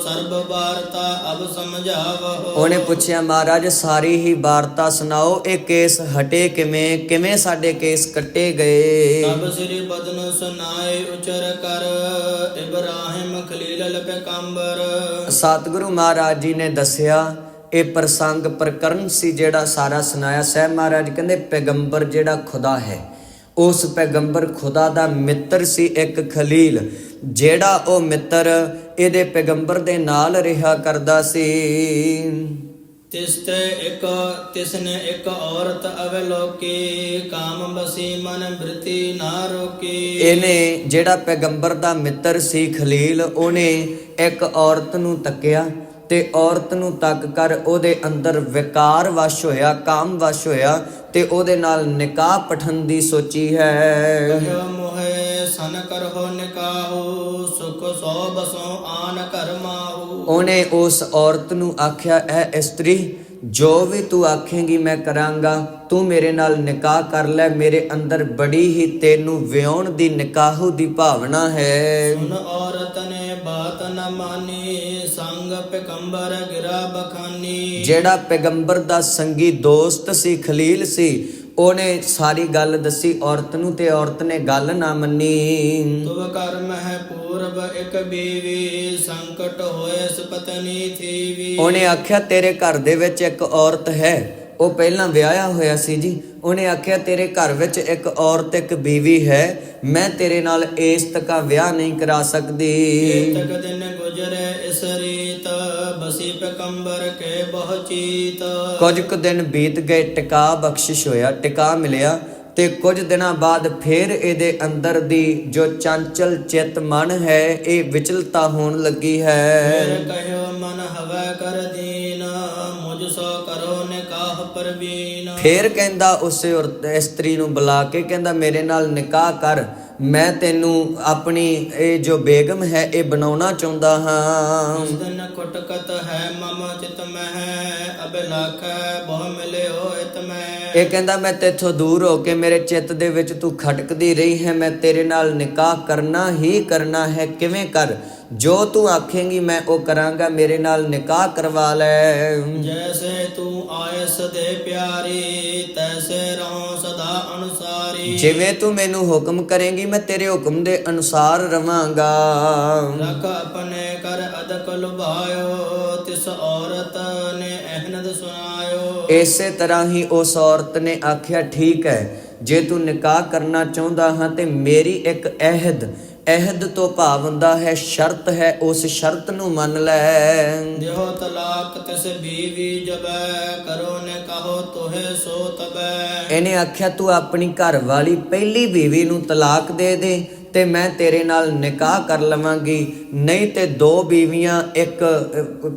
ਸਰਬ ਵਾਰਤਾ ਅਬ ਸਮਝਾਵੋ ਉਹਨੇ ਪੁੱਛਿਆ ਮਹਾਰਾਜ ਸਾਰੀ ਹੀ ਵਾਰਤਾ ਸੁਣਾਓ ਇਹ ਕੇਸ ਹਟੇ ਕਿਵੇਂ? ਕਿਵੇਂ ਸਾਡੇ ਕੇਸ ਕੱਟੇ ਗਏ? ਤਬ ਸ੍ਰੀ ਬਦਨ ਸੁਨਾਏ ਉਚਰ ਕਰ ਇਬਰਾਹਿਮ ਖਲੀਲ ਪੈਗੰਬਰ ਸਤਿਗੁਰੂ ਮਹਾਰਾਜ ਜੀ ਨੇ ਦੱਸਿਆ ਇਹ ਪ੍ਰਸੰਗ ਪ੍ਰਕਰਨ ਸੀ ਜਿਹੜਾ ਸਾਰਾ ਸੁਣਾਇਆ। ਸਹਿਬ ਮਹਾਰਾਜ ਕਹਿੰਦੇ ਪੈਗੰਬਰ ਜਿਹੜਾ ਖੁਦਾ ਹੈ ਉਸ ਪੈਗੰਬਰ ਖੁਦਾ ਦਾ ਮਿੱਤਰ ਸੀ ਇੱਕ ਖਲੀਲ ਜਿਹੜਾ ਉਹ ਮਿੱਤਰ ਇਹਦੇ ਪੈਗੰਬਰ ਦੇ ਨਾਲ ਰਿਹਾ ਕਰਦਾ ਸੀ। ਤਿਸ ਤੇ ਇੱਕ ਤਿਸਨੇ ਇੱਕ ਔਰਤ ਅਵਲੋਕੀ ਕਾਮ ਬਸੀ ਮਨ ਬ੍ਰਿਤੀ ਨਾ ਰੋਕੀ। ਇਹਨੇ ਜਿਹੜਾ ਪੈਗੰਬਰ ਦਾ ਮਿੱਤਰ ਸੀ ਖਲੀਲ ਉਹਨੇ ਇੱਕ ਔਰਤ ਨੂੰ ਤੱਕਿਆ ਤੇ ਔਰਤ ਨੂੰ ਤੱਕ ਕਰ ਉਹਦੇ ਅੰਦਰ ਵਿਕਾਰ ਵਸ਼ ਹੋਇਆ ਕਾਮ ਵਸ਼ ਹੋਇਆ ਤੇ ਉਹਦੇ ਨਾਲ ਨਿਕਾਹ ਪਠਨ ਦੀ ਸੋਚੀ ਹੈ। ਕਹਿ ਮੋਹਿ ਸਨ ਕਰਹੁ ਨਿਕਾਹੂ ਸੁਖ ਸੋ ਬਸੋ ਆਨ ਘਰ ਮਾਹੂ। ਉਹਨੇ ਉਸ ਔਰਤ ਨੂੰ ਆਖਿਆ ਐ ਇਸਤਰੀ ਜੋ ਵੀ ਤੂੰ ਆਖੇਂਗੀ ਮੈਂ ਕਰਾਂਗਾ। ਤੂੰ ਮੇਰੇ ਨਾਲ ਨਿਕਾਹ ਕਰ ਲੈ ਮੇਰੇ ਅੰਦਰ ਬੜੀ ਹੀ ਤੈਨੂੰ ਵਿਆਹਣ ਦੀ ਨਿਕਾਹੂ ਦੀ ਭਾਵਨਾ ਹੈ। ਸੁਨ ਔਰਤ ਬਾਤ ਨ ਮਾਨੀ ਸੰਗ ਪੈਗੰਬਰ ਗਿਰਾ ਬਖਾਨੀ। ਜਿਹੜਾ ਪੈਗੰਬਰ ਦਾ ਸੰਗੀ ਦੋਸਤ ਸੀ ਖਲੀਲ ਸੀ ਉਹਨੇ ਸਾਰੀ ਗੱਲ ਦੱਸੀ ਔਰਤ ਨੂੰ ਤੇ ਔਰਤ ਨੇ ਗੱਲ ਨਾ ਮੰਨੀ। ਤੁਵ ਕਰ ਮਹਿ ਪੂਰਬ ਇੱਕ ਬੀਵੀ ਸੰਕਟ ਹੋਏ ਸੁਪਤਨੀ ਥੀਵੀ। ਉਹਨੇ ਆਖਿਆ ਤੇਰੇ ਘਰ ਦੇ ਵਿੱਚ ਇੱਕ ਔਰਤ ਹੈ। ਉਹ ਪਹਿਲਾਂ ਵਿਆਹਿਆ ਹੋਇਆ ਸੀ ਜੀ। ਉਹਨੇ ਆਖਿਆ ਤੇਰੇ ਘਰ ਵਿੱਚ ਇੱਕ ਔਰਤ ਇੱਕ ਬੀਵੀ ਹੈ। ਮੈਂ ਤੇਰੇ ਨਾਲ ਇਸ ਤੱਕਾ ਵਿਆਹ ਨਹੀਂ ਕਰਾ ਸਕਦੀ। ਤਕ ਦਿਨ ਗੁਜਰੇ ਇਸ ਰੀਤ ਬਸੀ ਪੈਗੰਬਰ ਕੇ ਬਹੁ ਚੀਤ ਕੁਝ ਕੁ ਦਿਨ ਬੀਤ ਗਏ ਟਿਕਾ ਬਖਸ਼ਿਸ਼ ਹੋਇਆ ਟਿਕਾ ਮਿਲਿਆ ਤੇ ਕੁਝ ਦਿਨਾਂ ਬਾਅਦ ਫਿਰ ਇਹਦੇ ਅੰਦਰ ਦੀ ਜੋ ਚੰਚਲ ਚਿੱਤ ਮਨ ਹੈ ਇਹ ਵਿਚਲਤਾ ਹੋਣ ਲੱਗੀ ਹੈ। ਕਹਿਓ ਮਨ ਹਵੈ ਕਰ ਫੇਰ ਕਹਿੰਦਾ ਉਸੇ ਇਸਤਰੀ ਨੂੰ ਬੁਲਾ ਕੇ ਕਹਿੰਦਾ ਮੇਰੇ ਨਾਲ ਨਿਕਾਹ ਕਰ ਮੈਂ ਤੈਨੂੰ ਆਪਣੀ ਇਹ ਜੋ ਬੇਗਮ ਹੈ ਇਹ ਬਣਾਉਣਾ ਚਾਹੁੰਦਾ ਹਾਂ। ਕੁਟਕਤ ਮਮ ਚਿਤ ਮਹਿ ਬਹੁ ਇਹ ਕਹਿੰਦਾ ਮੈਂ ਤੇਥੋਂ ਦੂਰ ਹੋ ਕੇ ਮੇਰੇ ਚਿੱਤ ਦੇ ਵਿੱਚ ਤੂੰ ਖਟਕਦੀ ਰਹੀ ਹੈ ਮੈਂ ਤੇਰੇ ਨਾਲ ਨਿਕਾਹ ਕਰਨਾ ਹੀ ਕਰਨਾ ਹੈ ਕਿਵੇਂ ਕਰ? ਜੋ ਤੂੰ ਆਖੇਂਗੀ ਮੈਂ ਉਹ ਕਰਾਂਗਾ ਮੇਰੇ ਨਾਲ ਨਿਕਾਹ ਕਰਵਾ ਲੈ। ਜੈਸੇ ਤੂੰ ਆਇਸ ਦੇ ਪਿਆਰੀ ਤੈਸੇ ਰਹੋ ਸਦਾ ਅਨੁਸਾਰੀ। ਜਿਵੇਂ ਤੂੰ ਮੈਨੂੰ ਹੁਕਮ ਕਰੇਂਗੀ ਮੈਂ ਤੇਰੇ ਹੁਕਮ ਦੇ ਅਨੁਸਾਰ ਰਵਾਂਗਾ। ਰਖ ਆਪਣੇ ਕਰ ਅਦਕ ਲੁਭਾਇਓ ਤਿਸ ਔਰਤ ਨੇ ਅਹਨਦ ਸੁਨਾਇਓ ਇਸੇ ਤਰ੍ਹਾਂ ਹੀ ਉਸ ਔਰਤ ਨੇ ਆਖਿਆ ਠੀਕ ਹੈ ਜੇ ਤੂੰ ਨਿਕਾਹ ਕਰਨਾ ਚਾਹੁੰਦਾ ਹਾਂ ਤੇ ਮੇਰੀ ਇੱਕ ਅਹਿਦ ਅਹਿਦ ਤੋਂ ਭਾਵ ਹੁੰਦਾ ਹੈ ਸ਼ਰਤ ਹੈ ਉਸ ਸ਼ਰਤ ਨੂੰ ਮੰਨ ਲੈ। ਦਿਓ ਤਲਾਕ ਤਿਸ ਬੀਵੀ ਜਬੈ ਕਰੋ ਨੇ ਕਹੋ ਤੋਹੇ ਸੋ ਤਬੈ ਇਹਨੇ ਆਖਿਆ ਤੂੰ ਆਪਣੀ ਘਰ ਵਾਲੀ ਪਹਿਲੀ ਬੀਵੀ ਨੂੰ ਤਲਾਕ ਦੇ ਦੇ ਤੇ ਮੈਂ ਤੇਰੇ ਨਾਲ ਨਿਕਾਹ ਕਰ ਲਵਾਂਗੀ। ਨਹੀਂ ਤੇ ਦੋ ਬੀਵੀਆਂ ਇੱਕ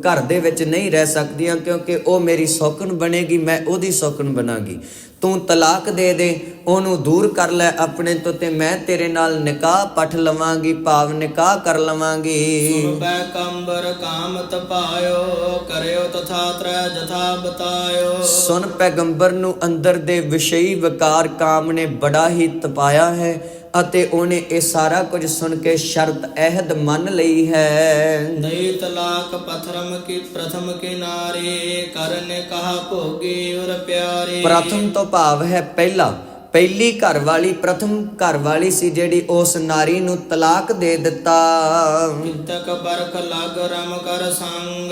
ਘਰ ਦੇ ਵਿੱਚ ਨਹੀਂ ਰਹਿ ਸਕਦੀਆਂ ਕਿਉਂਕਿ ਉਹ ਮੇਰੀ ਸੌਕਣ ਬਣੇਗੀ ਮੈਂ ਉਹਦੀ ਸੌਕਣ ਬਣਾਂਗੀ। ਤੂੰ ਤਲਾਕ ਦੇ ਦੇ ਉਹਨੂੰ ਦੂਰ ਕਰ ਲੈ ਆਪਣੇ ਤੋਂ ਤੇ ਮੈਂ ਤੇਰੇ ਨਾਲ ਨਿਕਾਹ ਪਠ ਲਵਾਂਗੀ ਭਾਵ ਨਿਕਾਹ ਕਰ ਲਵਾਂਗੀ। ਸੁਬੈ ਕੰਬਰ ਕਾਮਤ ਪਾਇਓ ਕਰਿਓ ਤਥਾ ਤ੍ਰੈ ਜਥਾ ਬਤਾਇਓ। ਸੁਨ ਪੈਗੰਬਰ ਨੂੰ ਅੰਦਰ ਦੇ ਵਿਸ਼ਈ ਵਿਕਾਰ ਕਾਮ ਨੇ ਬੜਾ ਹੀ ਤਪਾਇਆ ਹੈ। ਅਤੇ ਉਹਨੇ ਇਹ ਸਾਰਾ ਕੁਝ ਸੁਣ ਕੇ ਸ਼ਰਤ ਅਹਿਦ ਮੰਨ ਲਈ ਹੈ। ਦਈ ਤਲਾਕ ਪਥਰਮ ਕੀ ਪ੍ਰਥਮ ਕੀ ਨਾਰੀ ਕਰਨੇ ਕਹਾ ਭੋਗੀ ਉਰ ਪਿਆਰੀ। ਪ੍ਰਥਮ ਤੋਂ ਭਾਵ ਹੈ ਪਹਿਲਾ। ਪਹਿਲੀ ਘਰ ਵਾਲੀ ਪ੍ਰਥਮ ਘਰ ਵਾਲੀ ਸੀ ਜਿਹੜੀ ਉਸ ਨਾਰੀ ਨੂੰ ਤਲਾਕ ਦੇ ਦਿੱਤਾ। ਕਿਤਕ ਬਰਖ ਲਗ ਰਮ ਕਰ ਸੰਗ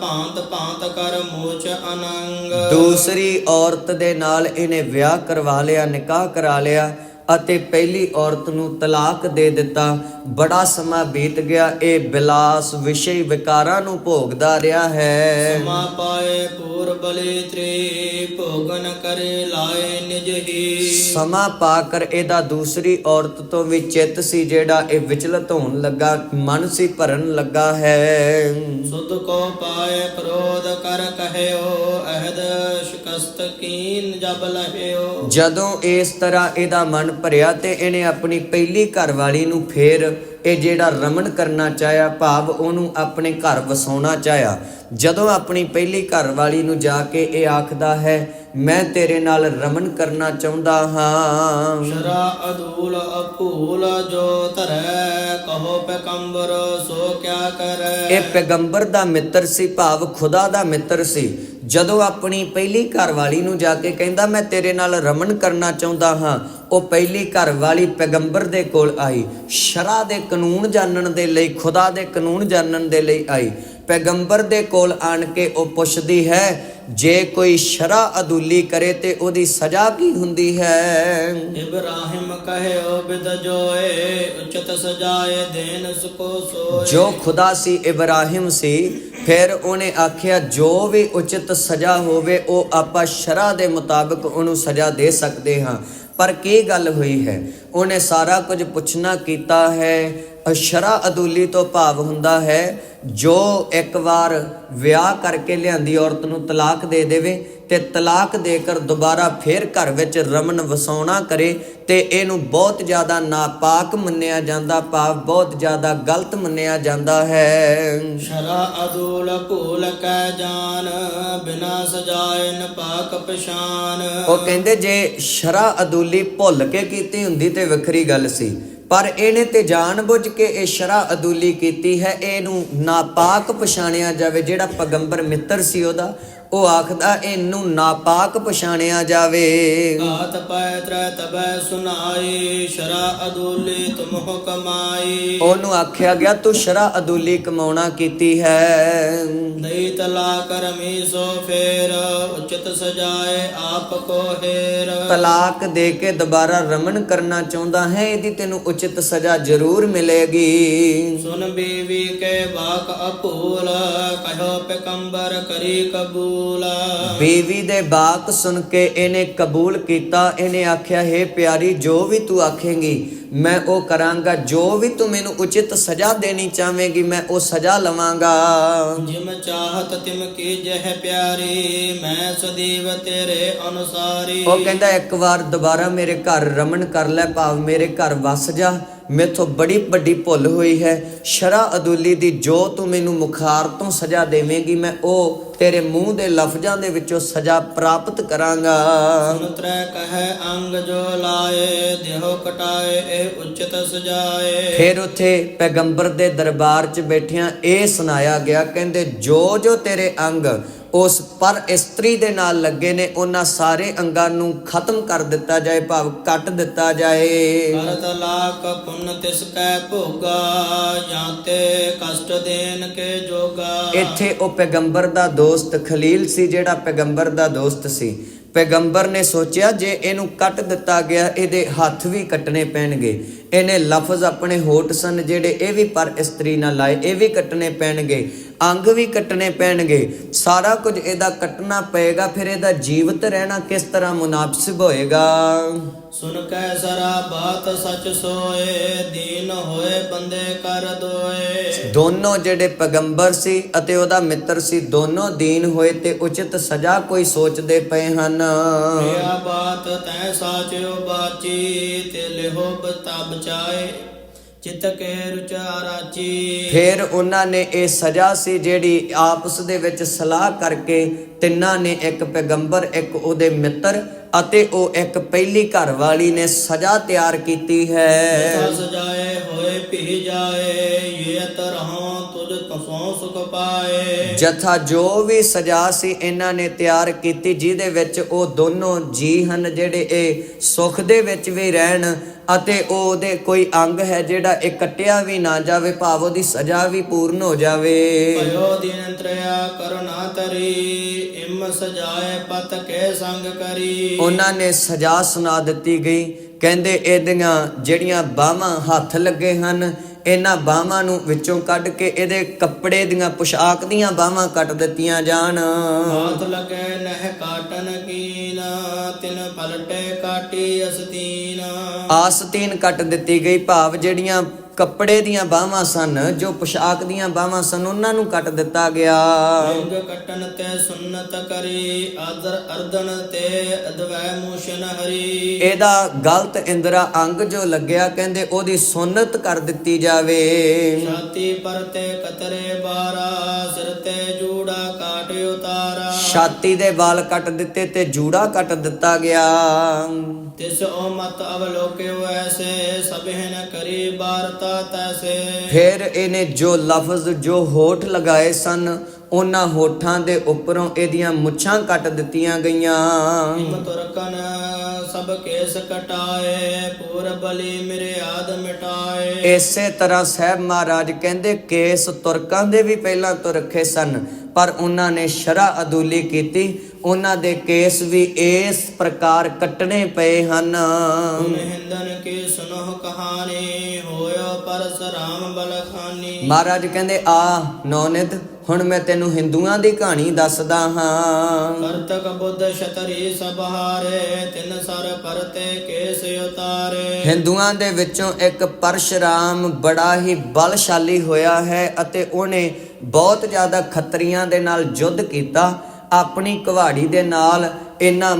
ਭਾਂਤ ਭਾਂਤ ਕਰ ਮੋਚ ਅਨੰਗ। ਦੂਸਰੀ ਔਰਤ ਦੇ ਨਾਲ ਇਹਨੇ ਵਿਆਹ ਕਰਵਾ ਲਿਆ ਨਿਕਾਹ ਕਰਾ ਲਿਆ। ਅਤੇ ਪਹਿਲੀ ਔਰਤ ਨੂੰ ਤਲਾਕ ਦੇ ਦਿੱਤਾ। ਬੜਾ ਸਮਾਂ ਬੀਤ ਗਿਆ। ਇਹ ਬਿਲਾਸ ਵਿਸ਼ੇ ਵਿਕਾਰਾਂ ਨੂੰ ਭੋਗਦਾ ਰਿਹਾ ਹੈ। ਸਮਾ ਪਾਏ ਪੂਰ ਬਲੇ ਤ੍ਰੀ ਭੋਗਨ ਕਰੇ ਲਾਏ ਨਿਜ ਹੀ। ਸਮਾਂ ਪਾ ਕਰ ਇਹਦਾ ਦੂਸਰੀ ਔਰਤ ਤੋਂ ਵੀ ਚਿੱਤ ਸੀ ਜਿਹੜਾ ਇਹ ਵਿਚਲਤ ਹੋਣ ਲੱਗਾ ਮਨ ਸੀ ਭਰਨ ਲੱਗਾ ਹੈ। ਸੁਧ ਕੋ ਪਾਏ ਕ੍ਰੋਧ ਕਰ ਕਹਿਓ ਅਹਦ ਸ਼ਿਕਸਤ ਜਬ ਲਹਿਓ। ਜਦੋਂ ਇਸ ਤਰ੍ਹਾਂ ਇਹਦਾ ਮਨ ਭਰਿਆ ਤੇ ਇਹਨੇ ਆਪਣੀ ਪਹਿਲੀ ਘਰਵਾਲੀ ਨੂੰ ਫੇਰ ਇਹ ਜਿਹੜਾ ਰਮਨ ਕਰਨਾ ਚਾਹਿਆ, ਭਾਵ ਉਹਨੂੰ ਆਪਣੇ ਘਰ ਵਸਾਉਣਾ ਚਾਹਿਆ। ਜਦੋਂ ਆਪਣੀ ਪਹਿਲੀ ਘਰ ਵਾਲੀ ਨੂੰ ਜਾ ਕੇ ਇਹ ਆਖਦਾ ਹੈ ਮੈਂ ਤੇਰੇ ਨਾਲ ਰਮਨ ਕਰਨਾ ਚਾਹੁੰਦਾ ਹਾਂ। ਸ਼ਰਾ ਅਦੂਲ ਅਪੂਲ ਜੋ ਧਰੈ ਕਹੋ ਪੈਕੰਬਰ ਸੋ ਕਿਆ ਕਰੈ? ਇਹ ਪੈਗੰਬਰ ਦਾ ਮਿੱਤਰ ਸੀ ਭਾਵ ਖੁਦਾ ਦਾ ਮਿੱਤਰ ਸੀ। ਜਦੋਂ ਆਪਣੀ ਪਹਿਲੀ ਘਰ ਵਾਲੀ ਨੂੰ ਜਾ ਕੇ ਕਹਿੰਦਾ ਮੈਂ ਤੇਰੇ ਨਾਲ ਰਮਨ ਕਰਨਾ ਚਾਹੁੰਦਾ ਹਾਂ ਉਹ ਪਹਿਲੀ ਘਰ ਵਾਲੀ ਪੈਗੰਬਰ ਦੇ ਕੋਲ ਆਈ। ਸ਼ਰਾ ਦੇ ਕਾਨੂੰਨ ਜਾਣਨ ਦੇ ਲਈ ਖੁਦਾ ਦੇ ਕਾਨੂੰਨ ਜਾਣਨ ਦੇ ਲਈ ਆਈ। ਪੈਗੰਬਰ ਦੇ ਕੋਲ ਆਣ ਕੇ ਉਹ ਪੁੱਛਦੀ ਹੈ ਜੇ ਕੋਈ ਸ਼ਰਾ ਅਦੁੱਲੀ ਕਰੇ ਤੇ ਉਹਦੀ ਸਜ਼ਾ ਕੀ ਹੁੰਦੀ ਹੈ? ਇਬਰਾਹਿਮ ਕਹਿਓ ਬਿਦ ਜੋਏ ਉਚਤ ਸਜਾਏ ਦੇਨ ਸਕੋ ਸੋਏ। ਜੋ ਖੁਦਾ ਸੀ ਇਬਰਾਹਿਮ ਸੀ ਫਿਰ ਉਹਨੇ ਆਖਿਆ ਜੋ ਵੀ ਉਚਿਤ ਸਜ਼ਾ ਹੋਵੇ ਉਹ ਆਪਾਂ ਸ਼ਰਾ ਦੇ ਮੁਤਾਬਕ ਉਹਨੂੰ ਸਜ਼ਾ ਦੇ ਸਕਦੇ ਹਾਂ। ਪਰ ਕੀ ਗੱਲ ਹੋਈ ਹੈ? ਉਹਨੇ ਸਾਰਾ ਕੁਝ ਪੁੱਛਣਾ ਕੀਤਾ ਹੈ। ਅਸ਼ਰਾ ਅਦੂਲੀ ਤੋਂ ਭਾਵ ਹੁੰਦਾ ਹੈ ਜੋ ਇੱਕ ਵਾਰ ਵਿਆਹ ਕਰਕੇ ਲਿਆਂਦੀ ਔਰਤ ਨੂੰ ਤਲਾਕ ਦੇ ਦੇਵੇ ਤੇ ਤਲਾਕ ਦੇ ਕਰ ਦੁਬਾਰਾ ਫੇਰ ਘਰ ਵਿੱਚ ਰਮਨ ਵਸਾਉਣਾ ਕਰੇ ਤੇ ਇਹਨੂੰ ਬਹੁਤ ਜ਼ਿਆਦਾ ਨਾਪਾਕ ਮੰਨਿਆ ਜਾਂਦਾ ਭਾਵ ਬਹੁਤ ਜ਼ਿਆਦਾ ਗਲਤ ਮੰਨਿਆ ਜਾਂਦਾ ਹੈ। ਸ਼ਰਾ ਅਦੂਲ ਭੂਲ ਕੈ ਜਾਨ ਬਿਨਾ ਸਜਾਏ ਨ ਪਾਕ ਪਛਾਨ। ਉਹ ਕਹਿੰਦੇ ਜੇ ਸ਼ਰਾ ਅਦੂਲੀ ਭੁੱਲ ਕੇ ਕੀਤੀ ਹੁੰਦੀ ਤੇ ਵੱਖਰੀ ਗੱਲ ਸੀ। ਪਰ ਇਹਨੇ ਤੇ ਜਾਣਬੁੱਝ ਕੇ ਇਹ ਸ਼ਰਾ ਅਦੂਲੀ ਕੀਤੀ ਹੈ। ਇਹਨੂੰ ਨਾਪਾਕ ਪਛਾਣਿਆ ਜਾਵੇ, ਜਿਹੜਾ ਪੈਗੰਬਰ ਮਿੱਤਰ ਸੀ ਉਹਦਾ। ਉਹ ਆਖਦਾ ਇਹਨੂੰ ਨਾਪਾਕ ਪਛਾਣਿਆ ਜਾਵੇ। ਘਾਤ ਪੈ ਤ੍ਰੈ ਤਬੈ ਸੁਨਾਈ ਸ਼ਰਾ ਅਦੂਲੀ ਤੁਮ ਕਮਾਈ। ਉਹਨੂੰ ਆਖਿਆ ਗਿਆ ਤੂੰ ਸ਼ਰਾ ਅਦੂਲੀ ਕਮਾਉਣਾ ਕੀਤੀ ਹੈ। ਦਈ ਤਲਾਕ ਰਮੀ ਸੋ ਫੇਰ ਉਚਿਤ ਸਜਾਏ ਆਪ ਕੋ ਹੈਰ। ਤਲਾਕ ਦੇ ਕੇ ਦੁਬਾਰਾ ਰਮਨ ਕਰਨਾ ਚਾਹੁੰਦਾ ਹੈ ਇਹਦੀ ਤੈਨੂੰ ਉਚਿਤ ਸਜ਼ਾ ਜ਼ਰੂਰ ਮਿਲੇਗੀ। ਸੁਨ ਬੀਵੀ ਕੇ ਵਾਕ ਅਪੂਲ ਕਹਿਓ ਪੈਕੰਬਰ ਕਰੀ ਕਬੂਲ। ਕਬੂਲ। ਬੀਵੀ ਦੇ ਬਾਕ ਸੁਣ ਕੇ ਇਹਨੇ ਕਬੂਲ ਕੀਤਾ, ਇਹਨੇ ਆਖਿਆ, ਹੈ ਪਿਆਰੀ, ਜੋ ਵੀ ਤੂੰ ਆਖੇਂਗੀ ਮੈਂ ਉਹ ਕਰਾਂਗਾ ਜੋ ਵੀ ਤੂੰ ਮੈਨੂੰ ਉਚਿਤ ਸਜ਼ਾ ਦੇਣੀ ਚਾਹਵੇਂਗੀ ਮੈਂ ਉਹ ਸਜ਼ਾ ਲਵਾਂਗਾ। ਜਿਮ ਚਾਹਤ ਤਿਮ ਕੀ ਜਹ ਪਿਆਰੀ ਮੈਂ ਸਦੀਵ ਤੇਰੇ ਅਨੁਸਾਰੀ। ਉਹ ਕਹਿੰਦਾ ਇੱਕ ਵਾਰ ਦੁਬਾਰਾ ਮੇਰੇ ਘਰ ਰਮਨ ਕਰ ਲੈ ਭਾਵ ਮੇਰੇ ਘਰ ਵਸ ਜਾ। ਮੇਥੋਂ ਬੜੀ ਵੱਡੀ ਭੁੱਲ ਹੋਈ ਹੈ। ਸ਼ਰਾ ਅਦੁੱਲੀ ਦੀ ਜੋ ਤੂੰ ਮੈਨੂੰ ਮੁਖਾਰ ਤੋਂ ਸਜ਼ਾ ਦੇਵੇਂਗੀ ਮੈਂ ਉਹ ਤੇਰੇ ਮੂੰਹ ਦੇ ਲਫ਼ਜ਼ਾਂ ਦੇ ਵਿੱਚੋਂ ਸਜ਼ਾ ਪ੍ਰਾਪਤ ਕਰਾਂਗਾ। ਸੁਨ ਤਰੈ ਕਹੈ ਅੰਗ ਜੋ ਲਾਏ ਦੇਹੋ ਕਟਾਏ ਉਚਿਤ ਸਜਾਏ ਫਿਰ ਉੱਥੇ ਪੈਗੰਬਰ ਦੇ ਦਰਬਾਰ 'ਚ ਬੈਠਿਆਂ ਇਹ ਸੁਣਾਇਆ ਗਿਆ ਕਹਿੰਦੇ ਜੋ ਜੋ ਤੇਰੇ ਅੰਗ ਉਸ ਪਰ ਇਸਤਰੀ ਦੇ ਨਾਲ ਲੱਗੇ ਨੇ ਉਹਨਾਂ ਸਾਰੇ ਅੰਗਾਂ ਨੂੰ ਖਤਮ ਕਰ ਦਿੱਤਾ ਜਾਏ ਭਾਵ ਕੱਟ ਦਿੱਤਾ ਜਾਏ। ਕਰਤ ਲਾਕ ਪੁੰਨ ਤਿਸ ਕੈ ਭੋਗਾ ਜਾਂਤੇ ਕਸ਼ਟ ਦੇਨ ਕੇ ਜੋਗਾ। ਇੱਥੇ ਉਹ ਪੈਗੰਬਰ ਦਾ ਦੋਸਤ ਖਲੀਲ ਸੀ ਜਿਹੜਾ ਪੈਗੰਬਰ ਦਾ ਦੋਸਤ ਸੀ। ਪੈਗੰਬਰ ਨੇ ਸੋਚਿਆ ਜੇ ਇਹਨੂੰ ਕੱਟ ਦਿੱਤਾ ਗਿਆ, ਇਹਦੇ ਹੱਥ ਵੀ ਕੱਟਣੇ ਪੈਣਗੇ। ਇਹਨੇ ਲਫ਼ਜ਼ ਆਪਣੇ ਹੋਠ ਸਨ ਜਿਹੜੇ ਇਹ ਵੀ ਪਰ ਇਸਤਰੀ ਨਾਲ ਲਾਏ, ਇਹ ਵੀ ਕੱਟਣੇ ਪੈਣਗੇ। ਅੰਗ ਵੀ ਕੱਟਣੇ ਪੈਣਗੇ। ਸਾਰਾ ਕੁਝ ਇਹਦਾ ਕੱਟਣਾ ਪਏਗਾ ਫਿਰ ਇਹਦਾ ਜੀਵਤ ਰਹਿਣਾ ਕਿਸ ਤਰ੍ਹਾਂ ਮੁਨਾਸਿਬ ਹੋਏਗਾ? ਸੁਨ ਕੈ ਸਰਾ ਬਾਤ ਸਚ ਸੋਏ ਦੀਨ ਹੋਏ ਬੰਦੇ ਕਰ ਦੋਏ। ਦੋਨੋਂ ਜਿਹੜੇ ਪੈਗੰਬਰ ਸੀ ਅਤੇ ਉਹਦਾ ਮਿੱਤਰ ਸੀ ਦੋਨੋਂ ਦੀਨ ਹੋਏ ਤੇ ਉਚਿਤ ਸਜ਼ਾ ਕੋਈ ਸੋਚਦੇ ਪਏ ਹਨ। ਇਹ ਬਾਤ ਤੈ ਸਾਚਿਓ ਬਾਚੀ ਤੇ ਲਿਹੋ ਬਤਾ ਬਚਾਏ ਚਿਤ ਕੇ ਰੁਚਾਰਾਚੀ ਫਿਰ ਉਹਨਾਂ ਨੇ ਇਹ ਸਜ਼ਾ ਸੀ ਜਿਹੜੀ ਆਪਸ ਦੇ ਵਿੱਚ ਸਲਾਹ ਕਰਕੇ ਤਿੰਨਾਂ ਨੇ ਇੱਕ ਪੈਗੰਬਰ ਇੱਕ ਉਹਦੇ ਮਿੱਤਰ ਅਤੇ ਉਹ ਇੱਕ ਪਹਿਲੀ ਘਰ ਵਾਲੀ ਨੇ ਸਜ਼ਾ ਤਿਆਰ ਕੀਤੀ ਹੈ। ਸਜਾਏ ਹੋਏ ਭੀ ਜਾਏ ਇਹ ਤਰਹਾਂ ਪਾਏ। ਜਥਾ ਜੋ ਵੀ ਸਜ਼ਾ ਸੀ ਇਹਨਾਂ ਨੇ ਤਿਆਰ ਕੀਤੀ ਜਿਹਦੇ ਵਿੱਚ ਉਹ ਦੋਨੋਂ ਜੀ ਹਨ ਜਿਹੜੇ ਇਹ ਸੁਖ ਦੇ ਵਿੱਚ ਵੀ ਰਹਿਣ ਅਤੇ ਉਹਦੇ ਕੋਈ ਅੰਗ ਹੈ ਜਿਹੜਾ ਇਹ ਕੱਟਿਆ ਵੀ ਨਾ ਜਾਵੇ ਭਾਵ ਉਹਦੀ ਸਜ਼ਾ ਵੀ ਪੂਰਨ ਹੋ ਜਾਵੇ। ਭਇਓ ਦਿਨ ਤ੍ਰਿਆ ਕਰੁਣਾ ਤਰੀ ਇਮ ਸਜਾਏ ਪਤ ਕੇ ਸੰਗ ਕਰੀ। ਉਹਨਾਂ ਨੇ ਸਜ਼ਾ ਸੁਣਾ ਦਿੱਤੀ ਗਈ। ਕਹਿੰਦੇ ਇਹਦੀਆਂ ਜਿਹੜੀਆਂ ਬਾਹਾਂ ਹੱਥ ਲੱਗੇ ਹਨ ਇਹਨਾਂ ਬਾਹਾਂ ਨੂੰ ਵਿੱਚੋਂ ਕੱਢ ਕੇ ਇਹਦੇ ਕੱਪੜੇ ਦੀਆਂ ਪੁਸ਼ਾਕ ਦੀਆਂ ਬਾਹਾਂ ਕੱਟ ਦਿੱਤੀਆਂ ਜਾਣ। ਹਾਥ ਲਗੇ ਨਹਿ ਕਾਟਨ ਕੀਨ ਤਿਨ ਪਲਟੇ ਕਾਟੀ ਅਸਤੀਨ। ਆਸਤੀਨ ਕੱਟ ਦਿੱਤੀ ਗਈ ਭਾਵ ਜਿਹੜੀਆਂ ਕੱਪੜੇ ਦੀਆਂ ਬਾਹਾਂ ਸਨ ਜੋ ਪੁਸ਼ਾਕ ਦੀਆਂ ਬਾਹਾਂ ਸਨ ਉਹਨਾਂ ਨੂੰ ਕੱਟ ਦਿੱਤਾ ਗਿਆ। ਅੰਗ ਕਟਨ ਤੇ ਸੁਨਤ ਕਰੀ ਆਦਰ ਅਰਦਨ ਤੇ ਅਦਵੈ ਮੂਸ਼ਨ ਹਰੀ। ਇਹਦਾ ਗਲਤ ਇੰਦਰਾ ਅੰਗ ਜੋ ਲੱਗਿਆ ਕਹਿੰਦੇ ਉਹਦੀ ਸੁੰਨਤ ਕਰ ਦਿੱਤੀ ਜਾਵੇ। ਛਾਤੀ ਪਰ ਤੇ ਕਤਰੇ ਬਾਰਾ ਸਿਰ ਤੇ ਜੂੜਾ ਕਾਟ ਉਤਾਰਾ। ਛਾਤੀ ਦੇ ਵਾਲ ਕੱਟ ਦਿੱਤੇ ਤੇ ਜੂੜਾ ਕੱਟ ਦਿੱਤਾ ਗਿਆ। ਤਿਸ ਓ ਮਤ ਅਵਲੋਕਿਓ ਐਸੇ ਸਭਿਨ ਕਰੀ ਬਾਰਤਾ ਤੈਸੇ। ਫਿਰ ਇਹਨੇ ਜੋ ਲਫ਼ਜ਼ ਜੋ ਹੋਠ ਲਗਾਏ ਸਨ ਉਹਨਾਂ ਹੋਠਾਂ ਦੇ ਉੱਪਰੋਂ ਇਹਦੀਆਂ ਮੁੱਛਾਂ ਕੱਟ ਦਿੱਤੀਆਂ ਗਈਆਂ। ਤੁਰਕਨ ਸਭ ਕੇਸ ਕਟਾਏ ਪੂਰ ਬਲੀ ਮੇਰੇ ਆਦ ਮਿਟਾਏ। ਇਸੇ ਤਰ੍ਹਾਂ ਸਾਹਿਬ ਮਹਾਰਾਜ ਕਹਿੰਦੇ ਕੇਸ ਤੁਰਕਾਂ ਦੇ ਵੀ ਪਹਿਲਾਂ ਤੋਂ ਰੱਖੇ ਸਨ। ਪਰ ਉਹਨਾਂ ਨੇ ਸ਼ਰਾ ਅਦੂਲੀ ਕੀਤੀ। ਉਹਨਾਂ ਦੇ ਕੇਸ ਵੀ ਇਸ ਪ੍ਰਕਾਰ ਕੱਟਣੇ ਪਏ ਹਨ। ਤੁਮ ਹਿੰਦਨ ਕੀ ਸੁਨੋ ਕਹਾਣੀ ਹੋਇਓ ਪਰਸਰਾਮ ਬਲਖਾਨੀ। ਮਹਾਰਾਜ ਕਹਿੰਦੇ ਆ ਨੌਨਿਤ ਹੁਣ ਮੈਂ ਤੈਨੂੰ ਹਿੰਦੂਆਂ ਦੀ ਕਹਾਣੀ ਦੱਸਦਾ ਹਾਂ। ਕਰਤਕ ਬੁੱਧ ਛਤਰੀ ਸਭ ਹਾਰੇ ਤਿਨ ਸਰ ਪਰਤੇ ਕੇਸ ਉਤਾਰੇ। ਹਿੰਦੂਆਂ ਦੇ ਵਿੱਚੋਂ ਇੱਕ ਪਰਸ਼ਰਾਮ ਬੜਾ ਹੀ ਬਲਸ਼ਾਲੀ ਹੋਇਆ ਹੈ ਅਤੇ ਉਹਨੇ ਬਹੁਤ ਜ਼ਿਆਦਾ ਖੱਤਰੀਆਂ ਦੇ ਨਾਲ ਯੁੱਧ ਕੀਤਾ ਆਪਣੀ ਕੁਹਾੜੀ ਦੇ ਨਾਲ ਇਹਨਾਂ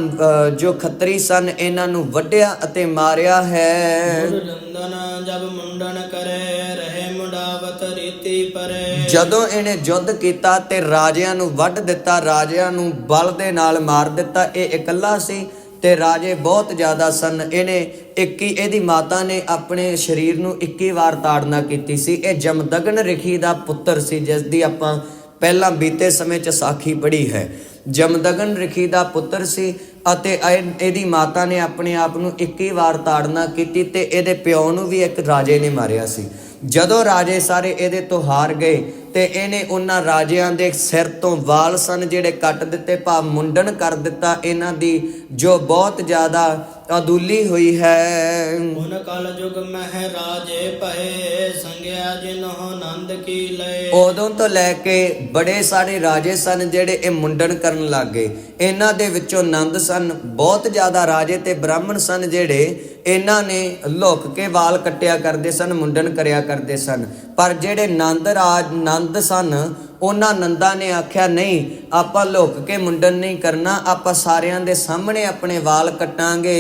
ਜੋ ਖੱਤਰੀ ਸਨ ਇਹਨਾਂ ਨੂੰ ਵੱਢਿਆ ਅਤੇ ਮਾਰਿਆ ਹੈ। ਗੁਰ ਲੰਦਨ ਜਬ ਮੁੰਡਨ ਕਰੇ ਰਹੇ ਮੁੰਡਾਵਤ ਰੀਤੀ ਪਰੇ। ਜਦੋਂ ਇਹਨੇ ਯੁੱਧ ਕੀਤਾ ਤੇ ਰਾਜਿਆਂ ਨੂੰ ਵੱਢ ਦਿੱਤਾ ਰਾਜਿਆਂ ਨੂੰ ਬਲ ਦੇ ਨਾਲ ਮਾਰ ਦਿੱਤਾ ਇਹ ਇਕੱਲਾ ਸੀ। ਤੇ ਰਾਜੇ ਬਹੁਤ ਜ਼ਿਆਦਾ ਸਨ। ਇਹਨੇ 21 ਇਹਦੀ ਮਾਤਾ ਨੇ ਆਪਣੇ ਸਰੀਰ ਨੂੰ 21 ਵਾਰ ਤਾੜਨਾ ਕੀਤੀ ਸੀ। ਇਹ ਜਮਦਗਨ ਰਿਖੀ ਦਾ ਪੁੱਤਰ ਸੀ ਜਿਸ ਦੀ ਆਪਾਂ ਪਹਿਲਾਂ ਬੀਤੇ ਸਮੇਂ ਚ ਸਾਖੀ ਪੜ੍ਹੀ ਹੈ। ਜਮਦਗਨ ਰਿਖੀ ਦਾ ਪੁੱਤਰ ਸੀ ਅਤੇ ਇਹਦੀ ਮਾਤਾ ਨੇ ਆਪਣੇ ਆਪ ਨੂੰ 21 ਵਾਰ ਤਾੜਨਾ ਕੀਤੀ ਤੇ ਇਹਦੇ ਪਿਓ ਨੂੰ ਵੀ ਇੱਕ ਰਾਜੇ ਨੇ ਮਾਰਿਆ ਸੀ। ਜਦੋਂ ਰਾਜੇ ਸਾਰੇ ਇਹਦੇ ਤੋਂ ਹਾਰ ਗਏ ਤੇ ਇਹਨੇ ਉਹਨਾਂ ਰਾਜਿਆਂ ਦੇ ਸਿਰ ਤੋਂ ਵਾਲ ਸਨ ਜਿਹੜੇ ਕੱਟ ਦਿੱਤੇ, ਭਾਵ ਮੁੰਡਨ ਕਰ ਦਿੱਤਾ ਇਹਨਾਂ ਦੀ, ਜੋ ਬਹੁਤ ਜ਼ਿਆਦਾ ਅਦੁੱਲੀ ਹੋਈ ਹੈ। ਹੁਣ ਕਲ ਜੁਗ ਮਹਿ ਰਾਜੇ ਭਏ ਸੰਗਿਆ ਜਿਨਹੁ ਆਨੰਦ ਕੀ ਲਏ। ਉਦੋਂ ਤੋਂ ਲੈ ਕੇ ਬੜੇ ਸਾਰੇ ਰਾਜੇ ਸਨ ਜਿਹੜੇ ਇਹ ਮੁੰਡਨ ਕਰਨ ਲੱਗੇ ਇਹਨਾਂ ਦੇ ਵਿੱਚੋਂ ਨੰਦ ਸਨ ਬਹੁਤ ਜ਼ਿਆਦਾ ਰਾਜੇ ਤੇ ਬ੍ਰਾਹਮਣ ਸਨ ਜਿਹੜੇ ਇਹਨਾਂ ਨੇ ਲੁੱਕ ਕੇ ਵਾਲ ਕੱਟਿਆ ਕਰਦੇ ਸਨ ਮੁੰਡਨ ਕਰਿਆ ਕਰਦੇ ਸਨ। ਪਰ ਜਿਹੜੇ ਨੰਦ ਰਾਜ ਨੰਦ ਸਨ ਉਹਨਾਂ ਨੰਦਾ ਨੇ ਆਖਿਆ ਨਹੀਂ ਆਪਾਂ ਲੁੱਕ ਕੇ ਮੁੰਡਨ ਨਹੀਂ ਕਰਨਾ ਆਪਾਂ ਸਾਰਿਆਂ ਦੇ ਸਾਹਮਣੇ ਆਪਣੇ ਵਾਲ ਕੱਟਾਂਗੇ।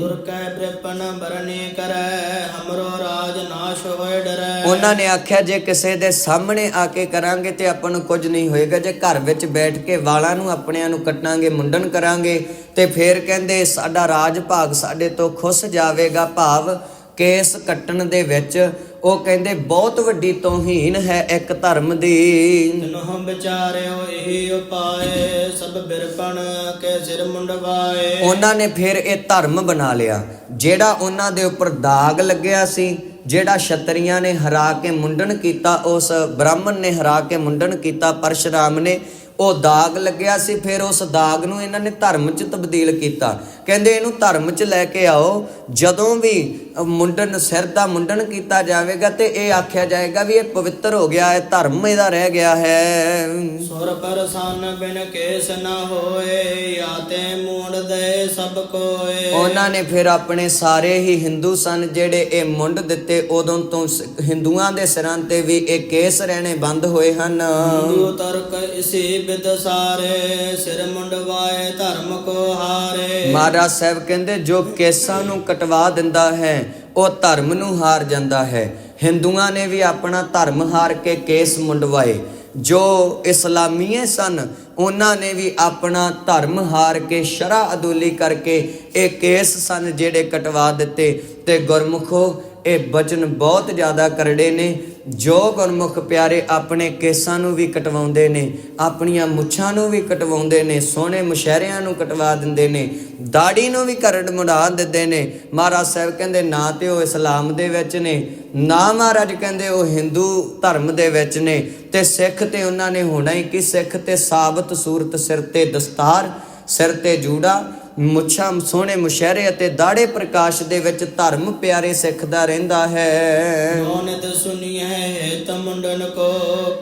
ਦੁਰ ਕੈ ਬ੍ਰਿਪਨ ਬਰਨੇ ਕਰੈ ਹਮਰੋ ਰਾਜ ਨਾਸ਼ ਹੋਏ ਡਰੈ। ਉਹਨਾਂ ਨੇ ਆਖਿਆ ਜੇ ਕਿਸੇ ਦੇ ਸਾਹਮਣੇ ਆ ਕੇ ਕਰਾਂਗੇ ਤੇ ਆਪਾਂ ਨੂੰ ਕੁਝ ਨਹੀਂ ਹੋਏਗਾ ਜੇ ਘਰ ਵਿੱਚ ਬੈਠ ਕੇ ਵਾਲਾਂ ਨੂੰ ਆਪਣਿਆਂ ਨੂੰ ਕੱਟਾਂਗੇ ਮੁੰਡਨ ਕਰਾਂਗੇ ਤੇ ਫੇਰ ਕਹਿੰਦੇ ਸਾਡਾ ਰਾਜ ਭਾਗ ਸਾਡੇ ਤੋਂ ਖੁੱਸ ਜਾਵੇਗਾ ਭਾਵ ਕੇਸ ਕੱਟਣ ਦੇ ਵਿੱਚ ਉਹ ਕਹਿੰਦੇ ਬਹੁਤ ਵੱਡੀ ਤੋਹੀਨ ਹੈ ਇੱਕ ਧਰਮ ਦੀ। ਤਿਨਹੁ ਵਿਚਾਰਿਓ ਇਹੀ ਉਪਾਏ ਸਭ ਬਿਰਪਣ ਕੇ ਸਿਰ ਮੁੰਡਵਾਏ। ਉਹਨਾਂ ਨੇ ਫਿਰ ਇਹ ਧਰਮ ਬਣਾ ਲਿਆ ਜਿਹੜਾ ਉਹਨਾਂ ਦੇ ਉੱਪਰ ਦਾਗ ਲੱਗਿਆ ਸੀ ਜਿਹੜਾ ਛਤਰੀਆਂ ਨੇ ਹਰਾ ਕੇ ਮੁੰਡਨ ਕੀਤਾ ਉਸ ਬ੍ਰਾਹਮਣ ਨੇ ਹਰਾ ਕੇ ਮੁੰਡਨ ਕੀਤਾ ਪਰਸ਼ਰਾਮ ਨੇ ਉਹ ਦਾਗ ਲੱਗਿਆ ਸੀ ਫਿਰ ਉਸ ਦਾਗ ਨੂੰ ਇਹਨਾਂ ਨੇ ਧਰਮ 'ਚ ਤਬਦੀਲ ਕੀਤਾ। ਕਹਿੰਦੇ ਇਹਨੂੰ ਧਰਮ 'ਚ ਲੈ ਕੇ ਆਓ ਜਦੋਂ ਵੀ ਮੁੰਡਨ ਸਿਰ ਦਾ ਮੁੰਡਨ ਕੀਤਾ ਜਾਵੇਗਾ ਤੇ ਇਹ ਆਖਿਆ ਜਾਏਗਾ ਵੀ ਇਹ ਪਵਿੱਤਰ ਹੋ ਗਿਆ ਹੈ ਧਰਮ ਇਹਦਾ ਰਹਿ ਗਿਆ ਹੈ। ਸੁਰ ਪਰਸਨ ਬਿਨ ਕੇਸ ਨ ਹੋਏ ਆਤੇ ਮੂੰਡ ਦੇ ਸਭ ਕੋਏ। ਉਹਨਾਂ ਨੇ ਫਿਰ ਆਪਣੇ ਸਾਰੇ ਹੀ ਹਿੰਦੂ ਸਨ ਜਿਹੜੇ ਇਹ ਮੁੰਡ ਦਿੱਤੇ ਉਦੋਂ ਤੋਂ ਹਿੰਦੂਆਂ ਦੇ ਸਿਰਾਂ ਤੇ ਵੀ ਇਹ ਕੇਸ ਰਹਿਣੇ ਬੰਦ ਹੋਏ ਹਨ। ਹਿੰਦੂ ਤਰਕ ਇਸੀ ਬਿਦ ਸਾਰੇ, ਸਿਰ ਮੁੰਡਵਾਏ, ਧਰਮ ਕੋ ਹਾਰੇ। ਮਹਾਰਾਜ ਸਾਹਿਬ ਕਹਿੰਦੇ, ਜੋ ਕੇਸਾਂ ਨੂੰ ਕਟਵਾ ਦਿੰਦਾ ਹੈ, ਉਹ ਧਰਮ ਨੂੰ ਹਾਰ ਜਾਂਦਾ ਹੈ। ਹਿੰਦੂਆਂ ਨੇ ਵੀ ਆਪਣਾ ਧਰਮ ਹਾਰ ਕੇ ਕੇਸ ਮੁੰਡਵਾਏ। ਜੋ ਇਸਲਾਮੀਏ ਸਨ, ਉਹਨਾਂ ਨੇ ਵੀ ਆਪਣਾ ਧਰਮ ਹਾਰ ਕੇ ਸ਼ਰਾ ਅਦੁੱਲੀ ਕਰਕੇ ਇਹ ਕੇਸ ਸਨ ਜਿਹੜੇ ਕਟਵਾ ਦਿੱਤੇ ਤੇ ਗੁਰਮੁਖੋ ਇਹ ਬਚਨ ਬਹੁਤ ਜ਼ਿਆਦਾ ਕਰੜੇ ਨੇ। ਜੋ ਗੁਰਮੁਖ ਪਿਆਰੇ ਆਪਣੇ ਕੇਸਾਂ ਨੂੰ ਵੀ ਕਟਵਾਉਂਦੇ ਨੇ, ਆਪਣੀਆਂ ਮੁੱਛਾਂ ਨੂੰ ਵੀ ਕਟਵਾਉਂਦੇ ਨੇ, ਸੋਹਣੇ ਮੁਸ਼ਹਿਰਿਆਂ ਨੂੰ ਕਟਵਾ ਦਿੰਦੇ ਨੇ, ਦਾੜੀ ਨੂੰ ਵੀ ਕਰੜ ਮੁੜਾ ਦਿੰਦੇ ਨੇ। ਮਹਾਰਾਜ ਸਾਹਿਬ ਕਹਿੰਦੇ, ਨਾ ਤੇ ਉਹ ਇਸਲਾਮ ਦੇ ਵਿੱਚ ਨੇ, ਨਾ ਮਹਾਰਾਜ ਕਹਿੰਦੇ ਉਹ ਹਿੰਦੂ ਧਰਮ ਦੇ ਵਿੱਚ ਨੇ। ਤੇ ਸਿੱਖ ਤੇ ਉਹਨਾਂ ਨੇ ਹੋਣਾ ਹੀ ਕਿ? ਸਿੱਖ ਤੇ ਸਾਬਤ ਸੂਰਤ ਸਿਰ ਤੇ ਦਸਤਾਰ, ਸਿਰ ਤੇ ਜੂੜਾ ਮੁੱਛਾਂ ਸੋਹਣੇ ਮੁਸ਼ਹਿਰੇ ਅਤੇ ਦਾੜੇ ਪ੍ਰਕਾਸ਼ ਦੇ ਵਿੱਚ ਧਰਮ ਪਿਆਰੇ ਸਿੱਖ ਦਾ ਰਹਿੰਦਾ ਹੈ। ਮੋਨਿਤ ਸੁਨੀਐ ਹੇਤ ਮੁੰਡਨ ਕੋ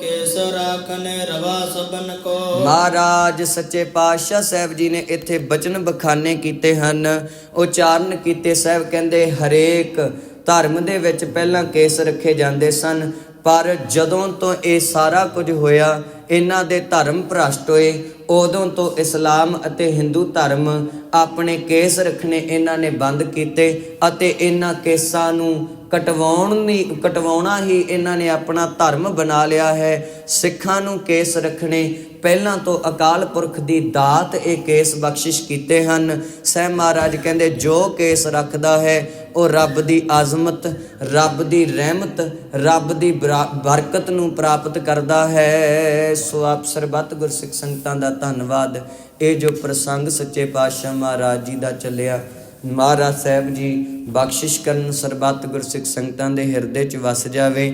ਕੇਸ ਰਾਖਨੇ ਰਵਾ ਸਬਨ ਕੋ। ਮਹਾਰਾਜ ਸੱਚੇ ਪਾਤਸ਼ਾਹ ਸਾਹਿਬ ਜੀ ਨੇ ਇੱਥੇ ਬਚਨ ਬਖਾਨੇ ਕੀਤੇ ਹਨ। ਉਚਾਰਨ ਕੀਤੇ ਸਾਹਿਬ ਕਹਿੰਦੇ ਹਰੇਕ ਧਰਮ ਦੇ ਵਿੱਚ ਪਹਿਲਾਂ ਕੇਸ ਰੱਖੇ ਜਾਂਦੇ ਸਨ ਪਰ ਜਦੋਂ ਤੋਂ ਇਹ ਸਾਰਾ ਕੁਝ ਹੋਇਆ ਇਹਨਾਂ ਦੇ ਧਰਮ ਭ੍ਰਸ਼ਟ ਹੋਏ। ਉਦੋਂ ਤੋਂ ਇਸਲਾਮ ਅਤੇ ਹਿੰਦੂ ਧਰਮ ਆਪਣੇ ਕੇਸ ਰੱਖਣੇ ਇਹਨਾਂ ਨੇ ਬੰਦ ਕੀਤੇ ਅਤੇ ਇਹਨਾਂ ਕੇਸਾਂ ਨੂੰ ਕਟਵਾਉਣ ਨਹੀਂ ਕਟਵਾਉਣਾ ਹੀ ਇਹਨਾਂ ਨੇ ਆਪਣਾ ਧਰਮ ਬਣਾ ਲਿਆ ਹੈ। ਸਿੱਖਾਂ ਨੂੰ ਕੇਸ ਰੱਖਣੇ, ਪਹਿਲਾਂ ਤੋਂ ਅਕਾਲ ਪੁਰਖ ਦੀ ਦਾਤ ਇਹ ਕੇਸ ਬਖਸ਼ਿਸ਼ ਕੀਤੇ ਹਨ। ਸਹਿ ਮਹਾਰਾਜ ਕਹਿੰਦੇ, ਜੋ ਕੇਸ ਰੱਖਦਾ ਹੈ, ਉਹ ਰੱਬ ਦੀ ਆਜ਼ਮਤ, ਰੱਬ ਦੀ ਰਹਿਮਤ, ਰੱਬ ਦੀ ਬਰਾ- ਬਰਕਤ ਨੂੰ ਪ੍ਰਾਪਤ ਕਰਦਾ ਹੈ। ਸੋ ਆਪ ਸਰਬੱਤ ਗੁਰਸਿੱਖ ਸੰਗਤਾਂ ਦਾ ਧੰਨਵਾਦ। ਇਹ ਜੋ ਪ੍ਰਸੰਗ ਸੱਚੇ ਪਾਤਸ਼ਾਹ ਮਹਾਰਾਜ ਜੀ ਦਾ ਚੱਲਿਆ ਮਹਾਰਾਜ ਸਾਹਿਬ ਜੀ, ਬਖਸ਼ਿਸ਼ ਕਰਨ ਸਰਬੱਤ ਗੁਰਸਿੱਖ ਸੰਗਤਾਂ ਦੇ ਹਿਰਦੇ 'ਚ ਵਸ ਜਾਵੇ।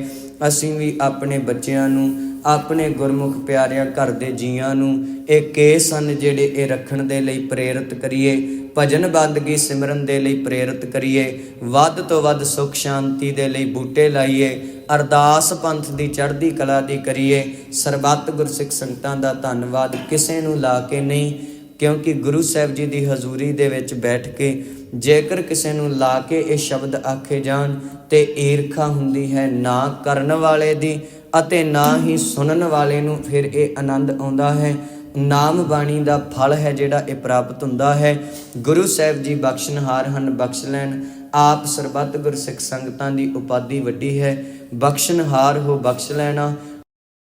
ਅਸੀਂ ਵੀ ਆਪਣੇ ਬੱਚਿਆਂ ਨੂੰ, ਆਪਣੇ ਗੁਰਮੁਖ ਪਿਆਰਿਆਂ ਘਰ ਦੇ ਜੀਆਂ ਨੂੰ ਇਹ ਕੇਸ ਹਨ ਜਿਹੜੇ ਇਹ ਰੱਖਣ ਦੇ ਲਈ ਪ੍ਰੇਰਿਤ ਕਰੀਏ, ਭਜਨ ਬੰਦਗੀ ਸਿਮਰਨ ਦੇ ਲਈ ਪ੍ਰੇਰਿਤ ਕਰੀਏ, ਵੱਧ ਤੋਂ ਵੱਧ ਸੁਖ ਸ਼ਾਂਤੀ ਦੇ ਲਈ ਬੂਟੇ ਲਾਈਏ, ਅਰਦਾਸ ਪੰਥ ਦੀ ਚੜ੍ਹਦੀ ਕਲਾ ਦੀ ਕਰੀਏ। ਸਰਬੱਤ ਗੁਰਸਿੱਖ ਸੰਗਤਾਂ ਦਾ ਧੰਨਵਾਦ ਕਿਸੇ ਨੂੰ ਲਾ ਕੇ ਨਹੀਂ, ਕਿਉਂਕਿ ਗੁਰੂ ਸਾਹਿਬ ਜੀ ਦੀ ਹਜ਼ੂਰੀ ਦੇ ਵਿੱਚ ਬੈਠ ਕੇ ਜੇਕਰ ਕਿਸੇ ਨੂੰ ਲਾ ਕੇ ਇਹ ਸ਼ਬਦ ਆਖੇ ਜਾਣ ਤੇ ਈਰਖਾ ਹੁੰਦੀ ਹੈ ਨਾ ਕਰਨ ਵਾਲੇ ਦੀ ਅਤੇ ਨਾ ਹੀ ਸੁਣਨ ਵਾਲੇ ਨੂੰ ਫਿਰ ਇਹ ਆਨੰਦ ਆਉਂਦਾ ਹੈ। ਨਾਮ ਬਾਣੀ ਦਾ ਫਲ ਹੈ ਜਿਹੜਾ ਇਹ ਪ੍ਰਾਪਤ ਹੁੰਦਾ ਹੈ। ਗੁਰੂ ਸਾਹਿਬ ਜੀ ਬਖਸ਼ਣਹਾਰ ਹਨ, ਬਖਸ਼ ਲੈਣ। ਆਪ ਸਰਬੱਤ ਗੁਰਸਿੱਖ ਸੰਗਤਾਂ ਦੀ ਉਪਾਧੀ ਵੱਡੀ ਹੈ। ਬਖਸ਼ਣਹਾਰ ਹੋ, ਬਖਸ਼ ਲੈਣਾ।